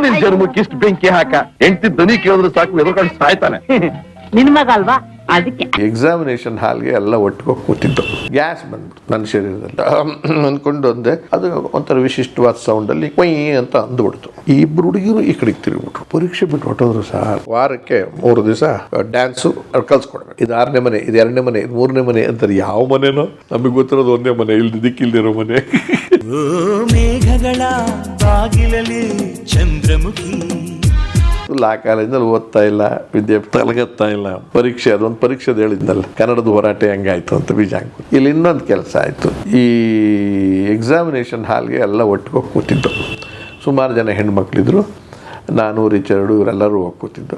ನಿನ್ ಜನ್ಮಕ್ಕೆ ಇಷ್ಟು ಬೆಂಕಿ ಹಾಕ. ಹೆಂಡತಿ ದನಿ ಕೇಳಿದ್ರೆ ಸಾಕು ಎದುರ್ಕೊಂಡು ಸಾಯ್ತಾನೆ. ನಿನ್ ಮಗ ಅಲ್ವಾ? ಅದಕ್ಕೆ ಎಕ್ಸಾಮಿನೇಷನ್ ಹಾಲ್ಗೆ ಎಲ್ಲ ಒಟ್ಟಿಗೆ ಕೂತಿದ್ದು. ಗ್ಯಾಸ್ ಬಂದ್ಬಿಡ್ತು ನನ್ನ ಶರೀರದಲ್ಲಿ. ಅಂದ್ಕೊಂಡು ಅಂದೆ. ಅದು ಒಂಥರ ವಿಶಿಷ್ಟವಾದ ಸೌಂಡಲ್ಲಿ ಕೊಯ್ ಅಂತ ಅಂದ್ಬಿಡ್ತು. ಈ ಇಬ್ರು ಹುಡುಗಿರು ಈ ಕಡೆಗೆ ತಿರುಗಿಬಿಟ್ರು. ಪರೀಕ್ಷೆ ಬಿಟ್ಟು ಹೊಟ್ಟೋದ್ರು ಸಹ. ವಾರಕ್ಕೆ ಮೂರು ದಿವಸ ಡ್ಯಾನ್ಸು ಕಲ್ಸ್ಕೊಡ್ಬೇಕು. ಇದು ಆರನೇ ಮನೆ ಇದು ಎರಡನೇ ಮನೆ ಇದು ಮೂರನೇ ಮನೆ ಅಂತಾರೆ. ಯಾವ ಮನೆನೋ? ನಮಗೆ ಗೊತ್ತಿರೋದು ಒಂದೇ ಮನೆ ಇಲ್ಲಿ ದಿಕ್ಕಿಲ್ದಿರೋ ಮನೆ. ಓ ಮೇಘಗಳ ಬಾಗಿಲಲ್ಲಿ ಚಂದ್ರಮುಖಿ ಆ ಕಾಲೇಜಿನಲ್ಲಿ ಓದ್ತಾ ಇಲ್ಲ ವಿದ್ಯೆ ತಲಗತ್ತಾ ಇಲ್ಲ. ಪರೀಕ್ಷೆ, ಅದೊಂದು ಪರೀಕ್ಷೆ ಹೇಳಿದ್ನಲ್ಲ. ಕನ್ನಡದ ಹೋರಾಟ ಹೆಂಗಾಯ್ತು ಅಂತ ಬೀಜ ಹಾಕ್ಬಿಟ್ಟು. ಇಲ್ಲಿ ಇನ್ನೊಂದು ಕೆಲಸ ಆಯಿತು. ಈ ಎಕ್ಸಾಮಿನೇಷನ್ ಹಾಲ್ಗೆ ಎಲ್ಲ ಒಟ್ಟಿಗೆ ಕೂತಿದ್ದು ಸುಮಾರು ಜನ ಹೆಣ್ಮಕ್ಳಿದ್ರು. ನಾನು ರಿಚರ್ಡು ಇವರೆಲ್ಲರೂ ಹೋಗಿ ಕೂತಿದ್ದು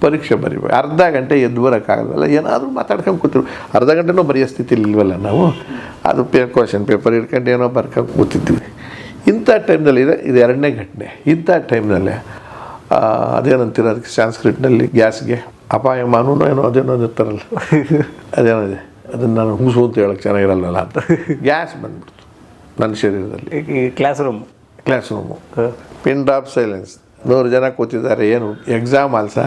ಪರೀಕ್ಷೆ ಬರೀಬೇಕು. ಅರ್ಧ ಗಂಟೆ ಎದ್ದು ಬರೋಕ್ಕಾಗಲ್ಲ ಏನಾದರೂ ಮಾತಾಡ್ಕೊಂಡು ಕೂತಿದ್ರು. ಅರ್ಧ ಗಂಟೆನೂ ಬರೆಯೋ ಸ್ಥಿತಿಲಿ ಇಲ್ವಲ್ಲ ನಾವು? ಅದು ಪೇ ಕ್ವಶನ್ ಪೇಪರ್ ಇಟ್ಕೊಂಡು ಏನೋ ಬರ್ಕೊಂಡು ಕೂತಿದ್ವಿ. ಇಂಥ ಟೈಮ್ನಲ್ಲಿ ಇದೆ ಇದು ಎರಡನೇ ಘಟನೆ. ಇಂಥ ಟೈಮ್ನಲ್ಲಿ ಅದೇನಂತೀರ ಅದಕ್ಕೆ ಸಂಸ್ಕೃಟ್ನಲ್ಲಿ ಗ್ಯಾಸ್ಗೆ ಅಪಾಯ ಮಾನೂನು ಏನೋ ಅದೇನೋ ಇರ್ತಾರಲ್ಲ. ಅದೇನದೆ ಅದನ್ನು ನಾನು ಹುಸು ಅಂತ ಹೇಳಕ್ಕೆ ಚೆನ್ನಾಗಿರಲ್ಲ ಅಂತ. ಗ್ಯಾಸ್ ಬಂದ್ಬಿಡ್ತು ನನ್ನ ಶರೀರದಲ್ಲಿ. Class room class room pin drop silence ನೂರು ಜನ ಕೂತಿದ್ದಾರೆ ಏನು ಎಕ್ಸಾಮ್ ಅಲ್ಸ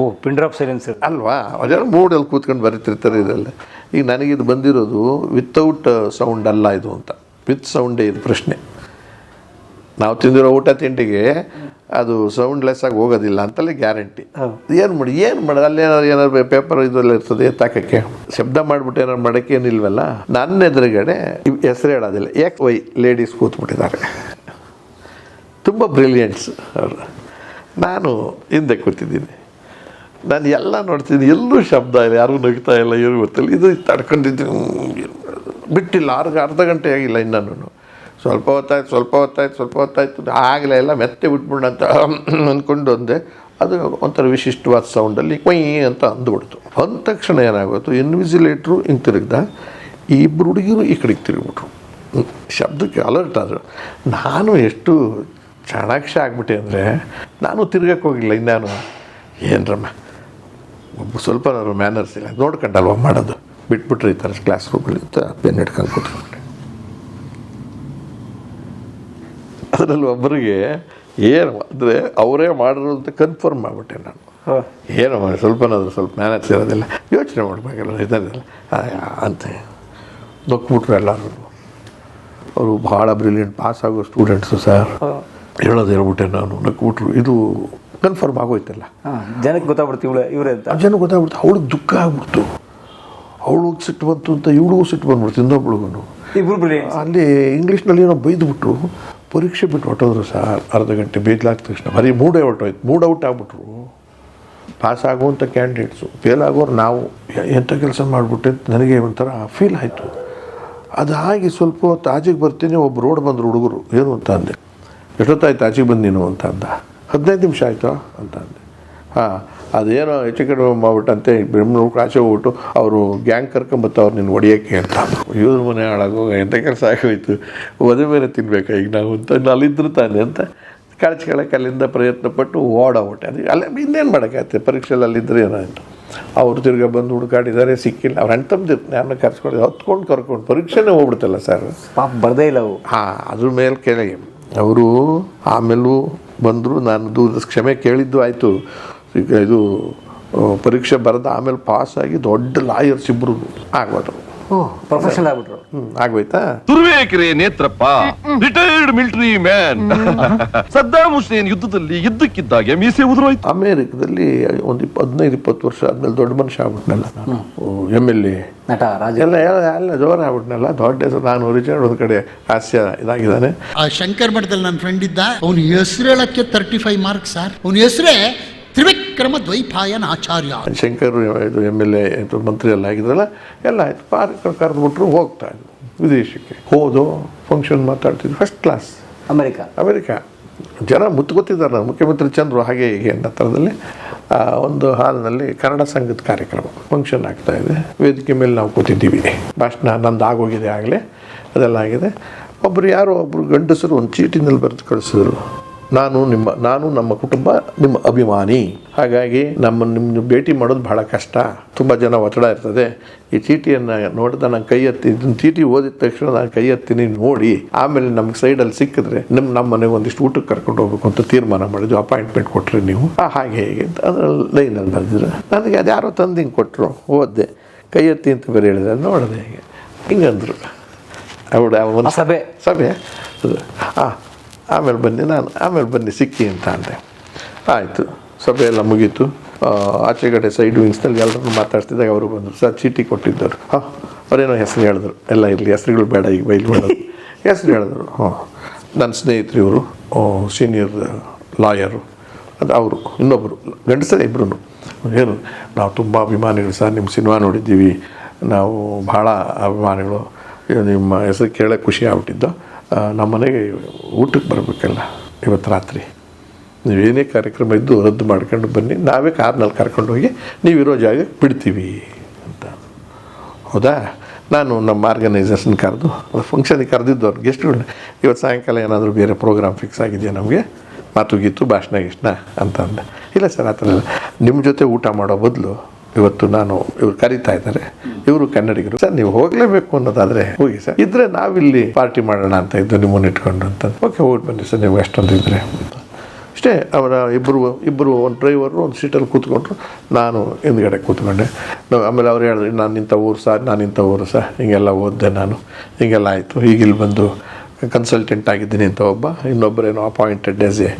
ಓ ಪಿನ್ ಡ್ರಾಪ್ ಸೈಲೆನ್ಸ್ ಅಲ್ವಾ? ಅದೆಲ್ಲ ಮೂಡಲ್ಲಿ ಕೂತ್ಕೊಂಡು ಬರೀತಿರ್ತಾರೆ ಇದೆಲ್ಲ. ಈಗ ನನಗಿದು ಬಂದಿರೋದು ವಿತೌಟ್ ಸೌಂಡ್ ಅಲ್ಲ ಇದು ಅಂತ. ವಿತ್ ಸೌಂಡೇ ಇದು ಪ್ರಶ್ನೆ. ನಾವು ತಿಂದಿರೋ ಊಟ ತಿಂಡಿಗೆ ಅದು ಸೌಂಡ್ಲೆಸ್ ಆಗಿ ಹೋಗೋದಿಲ್ಲ ಅಂತಲೇ ಗ್ಯಾರಂಟಿ ಏನು ಮಾಡಿ ಏನು ಮಾಡಿ ಅಲ್ಲಿ ಏನಾದ್ರು ಏನಾದ್ರು ಪೇಪರ್ ಇದೆಲ್ಲ ಇರ್ತದೆ ಎತ್ತಾಕಕ್ಕೆ ಶಬ್ದ ಮಾಡಿಬಿಟ್ಟು ಏನಾದ್ರು ಮಾಡೋಕ್ಕೆ ಏನಿಲ್ವಲ್ಲ? ನನ್ನ ಎದುರುಗಡೆ ಹೆಸರು ಹೇಳೋದಿಲ್ಲ. ಎಕ್ಸ್ ವೈ ಲೇಡೀಸ್ ಕೂತ್ಬಿಟ್ಟಿದ್ದಾರೆ. ತುಂಬ ಬ್ರಿಲಿಯಂಟ್ಸ್ ಅವರು ನಾನು ಹಿಂದೆ ಕೂತಿದ್ದೀನಿ. ನಾನು ಎಲ್ಲ ನೋಡ್ತೀನಿ ಎಲ್ಲೂ ಶಬ್ದ ಇಲ್ಲ ಯಾರಿಗೂ ನಗ್ತಾ ಇಲ್ಲ ಏನು ಗೊತ್ತಿಲ್ಲ. ಇದು ತಡ್ಕೊಂಡಿದ್ದೀನಿ? ಬಿಟ್ಟಿಲ್ಲ ಅರ್ಧ ಅರ್ಧ ಗಂಟೆ ಆಗಿಲ್ಲ ಇನ್ನೂ. ಸ್ವಲ್ಪ ಹೊತ್ತಾಯ್ತು ಸ್ವಲ್ಪ ಹೊತ್ತಾಯ್ತು ಸ್ವಲ್ಪ ಹೊತ್ತಾಯ್ತು ಆಗಲೇ ಎಲ್ಲ ಮೆತ್ತೆ ಬಿಟ್ಬಿಡಂತ ಅಂದ್ಕೊಂಡು ಅಂದೆ. ಅದು ಒಂಥರ ವಿಶಿಷ್ಟವಾದ ಸೌಂಡಲ್ಲಿ ಕೊಯ್ ಅಂತ ಅಂದ್ಬಿಡ್ತು. ಅಂದ ತಕ್ಷಣ ಏನಾಗೋಯ್ತು? ಇನ್ವಿಸಿಲೇಟ್ರು ಹಿಂಗೆ ತಿರುಗ್ದ. ಈ ಇಬ್ಬರು ಹುಡುಗಿರು ಈ ಕಡೆಗೆ ತಿರುಗ್ಬಿಟ್ರು. ಶಬ್ದಕ್ಕೆ ಅಲರ್ಟ್ ಆದರು. ನಾನು ಎಷ್ಟು ಚಾಣಾಕ್ಷ ಆಗ್ಬಿಟ್ಟೆ ಅಂದರೆ, ನಾನು ತಿರ್ಗಕ್ಕೆ ಹೋಗಿಲ್ಲ ಇನ್ನಾನು. ಏನ್ರಮ್ಮ? ಒಬ್ಬ ಸ್ವಲ್ಪ ಮ್ಯಾನರ್ಸ್ ಇಲ್ಲ. ನೋಡ್ಕೊಂಡಲ್ವ ಮಾಡೋದು? ಬಿಟ್ಬಿಟ್ರೆ ಈ ಥರ ಕ್ಲಾಸ್ ರೂಮಲ್ಲಿ ಅಂತ ಪೆನ್ ಹಿಡ್ಕೊಂಡು ಕೂತ್ಕೊಂಡ್ಬಿಟ್ಟೆ ಅದರಲ್ಲಿ ಒಬ್ಬರಿಗೆ ಏನು ಅಂದರೆ ಅವರೇ ಮಾಡಿರೋ ಅಂತ ಕನ್ಫರ್ಮ್ ಮಾಡಿಬಿಟ್ಟೆ ನಾನು. ಏನು ಮಾಡಿ ಸ್ವಲ್ಪನಾದರೂ ಸ್ವಲ್ಪ ಮ್ಯಾನೇಜ್ ಇರೋದಿಲ್ಲ. ಯೋಚನೆ ಮಾಡಬೇಕಲ್ಲ ಇದನ್ನೆಲ್ಲ ಅಂತ ನೊಕ್ಬಿಟ್ರು ಎಲ್ಲರೂ. ಅವರು ಭಾಳ ಬ್ರಿಲಿಯಂಟ್ ಪಾಸ್ ಆಗೋ ಸ್ಟೂಡೆಂಟ್ಸು ಸರ್. ಹೇಳೋದು ಹೇಳ್ಬಿಟ್ಟೆ ನಾನು ನಕ್ಬಿಟ್ರು ಇದು ಕನ್ಫರ್ಮ್ ಆಗೋಯ್ತಲ್ಲ. ಜನಕ್ಕೆ ಗೊತ್ತಾಗ್ಬಿಡ್ತು ಇವಳೆ ಇವರೇ ಅಂತ. ಜನಕ್ಕೆ ಜನ ಗೊತ್ತಾಗ್ಬಿಡ್ತು ಅವಳಿಗೆ ದುಃಖ ಆಗ್ಬಿಡ್ತು. ಅವಳಿಗೆ ಸಿಟ್ಟು ಬಂತು ಅಂತ ಇವಳಿಗೂ ಸಿಟ್ಟು ಬಂದ್ಬಿಡ್ತು ಇನ್ನೊಬ್ಳಿಗೂ ಅಲ್ಲಿ ಇಂಗ್ಲೀಷ್ನಲ್ಲಿ ಏನೋ ಬೈದ್ಬಿಟ್ರು. ಪರೀಕ್ಷೆ ಬಿಟ್ಟು ಹೊಟ್ಟೋದ್ರು ಸರ್ ಅರ್ಧ ಗಂಟೆ ಬೇಯ್ಲಾದ ತಕ್ಷಣ ಬರೀ ಮೂಡೇ ಹೊಟ್ಟೋಯ್ತು ಮೂಡ್ ಔಟ್ ಆಗಿಬಿಟ್ರು. ಪಾಸ್ ಆಗುವಂಥ ಕ್ಯಾಂಡಿಡೇಟ್ಸು ಫೇಲ್ ಆಗೋರು ನಾವು ಎಂಥ ಕೆಲಸ ಮಾಡಿಬಿಟ್ಟೆ ನನಗೆ ಒಂಥರ ಫೀಲ್ ಆಯಿತು. ಅದಾಗಿ ಸ್ವಲ್ಪ ತಾಜಿಗೆ ಬರ್ತೀನಿ ಒಬ್ಬ ರೋಡ್ ಬಂದರು ಹುಡುಗರು. ಏನು ಅಂತ ಅಂದೆ. ಎಷ್ಟೊತ್ತಾಯ್ತು ಆಚೆಗೆ ಬಂದು ನೀನು ಅಂತ ಅಂದ. ಹದಿನೈದು ನಿಮಿಷ ಆಯಿತು ಅಂತ ಅಂದೆ. ಹಾಂ ಅದೇನೋ ಹೆಚ್ಚು ಕಡಿಮೆ ಮಾಡ್ಬಿಟ್ಟಂತೆ ಬೆಂಗಳೂರು ಆಚೆ ಹೋಗ್ಬಿಟ್ಟು ಅವರು ಗ್ಯಾಂಗ್ ಕರ್ಕೊಂಬತ್ತವ್ರು ನಿನ್ನ ಹೊಡಿಯೋಕ್ಕೆ ಅಂತ. ಇವ್ರ ಮನೆ ಹಾಳಾಗೋಗ ಎಂಥ ಕೆಲಸ ಆಗೋಯ್ತು? ಒದೆ ಮೇಲೆ ತಿನ್ಬೇಕು ಈಗ ನಾವು ಅಂತ ಅಲ್ಲಿದ್ದರು ತಾನೆ ಅಂತ ಕಳ್ಸ್ಕೊಳಕ್ಕೆ ಅಲ್ಲಿಂದ ಪ್ರಯತ್ನ ಪಟ್ಟು ಓಡೋಗ್ಬಿಟ್ಟೆ ಅದು ಅಲ್ಲೇ ಇನ್ನೇನು ಮಾಡೋಕ್ಕಾಗತ್ತೆ ಪರೀಕ್ಷೆಯಲ್ಲಿ ಅಲ್ಲಿದ್ದರೆ ಏನಾಯಿತು ಅವ್ರು ತಿರ್ಗಾ ಬಂದು ಹುಡುಕಾಡಿದ್ದಾರೆ ಸಿಕ್ಕಿಲ್ಲ. ಅವ್ರು ಅಣ್ಣ ನಾನು ಕರ್ಸ್ಕೊಂಡು ಹೊತ್ಕೊಂಡು ಕರ್ಕೊಂಡು ಪರೀಕ್ಷೆನೇ ಹೋಗ್ಬಿಡ್ತಲ್ಲ ಸರ್. ಪಾಪ ಬರದೇ ಇಲ್ಲ ಅವು ಹಾಂ ಅದ್ರ ಮೇಲೆ ಕೆಳಗೆ. ಅವರು ಆಮೇಲೂ ಬಂದರು. ನಾನು ದೂರ ಕ್ಷಮೆ ಕೇಳಿದ್ದು ಆಯಿತು. ಈಗ ಇದು ಪರೀಕ್ಷೆ ಬರೆದ ಆಮೇಲೆ ಪಾಸ್ ಆಗಿ ದೊಡ್ಡ ಲಾಯರ್ಸ್ ಇಬ್ರು ಆಗ್ಬಿಟ್ರು. ಪ್ರೊಫೆಷನಲ್ ಆಗ್ಬಿಟ್ರು. ಹ್ಮ್ ಆಗೋಯ್ತಾ Turuvekere Netrappa retired military man Saddam Hussein ಯುದ್ಧದಲ್ಲಿ ಇದ್ದಕ್ಕಿದ್ದಾಗೆ ಮೀಸೆ ಉದುರೋಯ್ತು. ಅಮೆರಿಕದಲ್ಲಿ ಒಂದು ಇಪ್ಪ ಹದಿನೈದು ಇಪ್ಪತ್ತು ವರ್ಷ ಆದ್ಮೇಲೆ ದೊಡ್ಡ ಮನುಷ್ಯ ಆಗ್ಬಿಟ್ನಲ್ಲ. M L A. ನಟ ರಾಜ ಎಲ್ಲ ಎಲ್ಲ ಎಲ್ಲ ಜೋರ ಆಗ್ಬಿಟ್ನಲ್ಲ. ದೊಡ್ಡ ಹೆಸರು ನಾನು ರಿಚರ್ಡ್ ಒಂದು ಕಡೆ ಹಾಸ್ಯ ಇದಾಗಿದ್ದಾನೆ. ಆ ಶಂಕರ್ ಮಠದಲ್ಲಿ ನನ್ನ ಫ್ರೆಂಡ್ ಇದ್ದ. ಅವನ ಹೆಸರು ಹೇಳಕ್ಕೆ ತರ್ಟಿ ಫೈವ್ ಮಾರ್ಕ್ಸ್ ಸರ್ ಅವನ ಹೆಸರೇ ತ್ರಿವಿಕ್ರಮ ದ್ವೈಪಾಯನ ಆಚಾರ್ಯ. ಶಂಕರ್ ಇದು ಎಂ ಎಲ್ ಎ ಮಂತ್ರಿ ಎಲ್ಲ ಆಗಿದ್ರಲ್ಲ ಎಲ್ಲ ಆಯ್ತು. ಪಾರ್ಕ್ ಕರೆದ್ಬಿಟ್ರು ಹೋಗ್ತಾ ಇದ್ರು ವಿದೇಶಕ್ಕೆ. ಹೋದು ಫಂಕ್ಷನ್ ಮಾತಾಡ್ತಿದ್ರು. First class America. ಅಮೆರಿಕ. ಜನ ಮುತ್ಕೊತಿದ್ದಾರೆ ಮುಖ್ಯಮಂತ್ರಿ ಚಂದ್ರು ಹಾಗೆ ಹೀಗೆ ಅನ್ನೋ ಥರದಲ್ಲಿ ಒಂದು ಹಾಲ್ನಲ್ಲಿ ಕನ್ನಡ ಸಂಘದ ಕಾರ್ಯಕ್ರಮ ಫಂಕ್ಷನ್ ಆಗ್ತಾ ಇದೆ. ವೇದಿಕೆ ಮೇಲೆ ನಾವು ಕೂತಿದ್ದೀವಿ. ಭಾಷಣ ನಂದು ಆಗೋಗಿದೆ ಆಗಲೇ ಅದೆಲ್ಲ ಆಗಿದೆ. ಒಬ್ಬರು ಯಾರೋ ಒಬ್ಬರು ಗಂಡಸರು ಒಂದು ಚೀಟಿನಲ್ಲಿ ಬರೆದು ಕಳಿಸಿದ್ರು. ನಾನು ನಿಮ್ಮ ನಾನು ನಮ್ಮ ಕುಟುಂಬ ನಿಮ್ಮ ಅಭಿಮಾನಿ. ಹಾಗಾಗಿ ನಮ್ಮ ನಿಮ್ಮನ್ನು ಭೇಟಿ ಮಾಡೋದು ಬಹಳ ಕಷ್ಟ. ತುಂಬ ಜನ ಒತ್ತಡ ಇರ್ತದೆ. ಈ ಚೀಟಿಯನ್ನು ನೋಡಿದ ನಾನು ಕೈ ಎತ್ತಿ ಇದನ್ನು ಚೀಟಿ ಓದಿದ ತಕ್ಷಣ ನಾನು ಕೈ ಎತ್ತೀನಿ ನೋಡಿ ಆಮೇಲೆ ನಮ್ಗೆ ಸೈಡಲ್ಲಿ ಸಿಕ್ಕಿದ್ರೆ ನಿಮ್ಮ ನಮ್ಮ ಮನೆಗೆ ಒಂದಿಷ್ಟು ಊಟಕ್ಕೆ ಕರ್ಕೊಂಡು ಹೋಗ್ಬೇಕು ಅಂತ ತೀರ್ಮಾನ ಮಾಡಿದ್ವಿ. ಅಪಾಯಿಂಟ್ಮೆಂಟ್ ಕೊಟ್ಟರೆ ನೀವು. ಆ, ಹಾಗೆ ಹೇಗೆ ಅಂತ ಅದರಲ್ಲಿ ಲೈನಲ್ಲಿ ಬರೆದಿದ್ರು. ನನಗೆ ಅದು ಯಾರೋ ತಂದು ಹಿಂಗೆ ಕೊಟ್ಟರು ಓದಿದೆ. ಕೈ ಎತ್ತಿ ಅಂತ ಬೇರೆ ಹೇಳಿದೆ ನೋಡಿದೆ ಹೇಗೆ. ಹಿಂಗಂದ್ರು. ಅವಳು ಸಭೆ. ಸಭೆ. ಹಾಂ ಆಮೇಲೆ ಬನ್ನಿ, ನಾನು ಆಮೇಲೆ ಬನ್ನಿ ಸಿಕ್ಕಿ ಅಂತ ಅಂದೆ. ಆಯಿತು, ಸಭೆ ಎಲ್ಲ ಮುಗೀತು. ಆಚೆಗಡೆ ಸೈಡ್ ವಿಂಗ್ಸ್ನಲ್ಲಿ ಎಲ್ಲರನ್ನು ಮಾತಾಡ್ತಿದ್ದಾಗ ಅವರು ಬಂದರು. ಸರ್, ಚೀಟಿ ಕೊಟ್ಟಿದ್ದರು. ಹಾಂ, ಅವರೇನೋ ಹೆಸರು ಹೇಳಿದ್ರು. ಎಲ್ಲ ಇರಲಿ ಹೆಸರುಗಳು ಬೇಡ ಈಗ ಬೈಲು ಬೇಡ ಹೆಸರು ಹೇಳಿದ್ರು. ಹಾಂ, ನನ್ನ ಸ್ನೇಹಿತರು ಇವರು ಸೀನಿಯರ್ ಲಾಯರು ಅದು ಅವರು ಇನ್ನೊಬ್ಬರು ಗಂಡಸರೇ ಇಬ್ಬರು ಏನು, ನಾವು ತುಂಬ ಅಭಿಮಾನಿಗಳು ಸರ್, ನಿಮ್ಮ ಸಿನಿಮಾ ನೋಡಿದ್ದೀವಿ. ನಾವು ಭಾಳ ಅಭಿಮಾನಿಗಳು. ನಿಮ್ಮ ಹೆಸರು ಕೇಳೋಕ್ಕೆ ಖುಷಿ ಆಗ್ಬಿಟ್ಟಿದ್ದು. ನಮ್ಮ ಮನೆಗೆ ಊಟಕ್ಕೆ ಬರಬೇಕಲ್ಲ ಇವತ್ತು ರಾತ್ರಿ. ನೀವೇನೇ ಕಾರ್ಯಕ್ರಮ ಇದ್ದು ರದ್ದು ಮಾಡ್ಕೊಂಡು ಬನ್ನಿ. ನಾವೇ ಕಾರ್ನಲ್ಲಿ ಕರ್ಕೊಂಡು ಹೋಗಿ ನೀವಿರೋ ಜಾಗಕ್ಕೆ ಬಿಡ್ತೀವಿ ಅಂತ. ಹೌದಾ? ನಾನು ನಮ್ಮ ಆರ್ಗನೈಸೇಷನ್ ಕರೆದು ಫಂಕ್ಷನಿಗೆ ಕರೆದಿದ್ದವ್ರು ಗೆಸ್ಟ್ಗಳನ್ನ. ಇವತ್ತು ಸಾಯಂಕಾಲ ಏನಾದರೂ ಬೇರೆ ಪ್ರೋಗ್ರಾಮ್ ಫಿಕ್ಸ್ ಆಗಿದೆಯಾ ನಮಗೆ? ಮಾತು ಗೀತು ಭಾಷಣ ಗೀಷ್ಣ ಅಂತ ಅಂದೆ. ಇಲ್ಲ ಸರ್, ಆ ಥರ ನಿಮ್ಮ ಜೊತೆ ಊಟ ಮಾಡೋ ಬದಲು ಇವತ್ತು ನಾನು ಇವ್ರು ಕರೀತಾ ಇದ್ದಾರೆ. ಇವರು ಕನ್ನಡಿಗರು. ಸರ್, ನೀವು ಹೋಗಲೇಬೇಕು ಅನ್ನೋದಾದರೆ ಹೋಗಿ ಸರ್. ಇದ್ರೆ ನಾವಿಲ್ಲಿ ಪಾರ್ಟಿ ಮಾಡೋಣ ಅಂತ ಇದ್ದು ನಿಮ್ಮನ್ನು ಇಟ್ಕೊಂಡು ಅಂತ ಓಕೆ, ಹೋಗಿ ಬನ್ನಿ ಸರ್, ನೀವು ಎಷ್ಟೊಂದು ಇದ್ರೆ ಅಷ್ಟೇ, ಅವರ ಇಬ್ಬರು ಇಬ್ಬರು ಒಂದು ಡ್ರೈವರು ಒಂದು ಸೀಟಲ್ಲಿ ಕೂತ್ಕೊಂಡ್ರು. ನಾನು ಹಿಂದ್ಗಡೆ ಕೂತ್ಕೊಂಡೆ. ನಾವು ಆಮೇಲೆ ಅವ್ರು ಹೇಳಿದ್ರು, ನಾನು ಇಂಥ ಊರು ಸರ್, ನಾನು ಇಂಥ ಊರು ಸರ್. ಹಿಂಗೆಲ್ಲ ಓದಿದೆ ನಾನು. ಹಿಂಗೆಲ್ಲ ಆಯಿತು. ಈಗ ಇಲ್ಲಿ ಬಂದು ಕನ್ಸಲ್ಟೆಂಟ್ ಆಗಿದ್ದೀನಿ ಅಂತ ಒಬ್ಬ. ಇನ್ನೊಬ್ಬರೇನೋ ಅಪಾಯಿಂಟೆಡ್ ಎಸ್ ಎ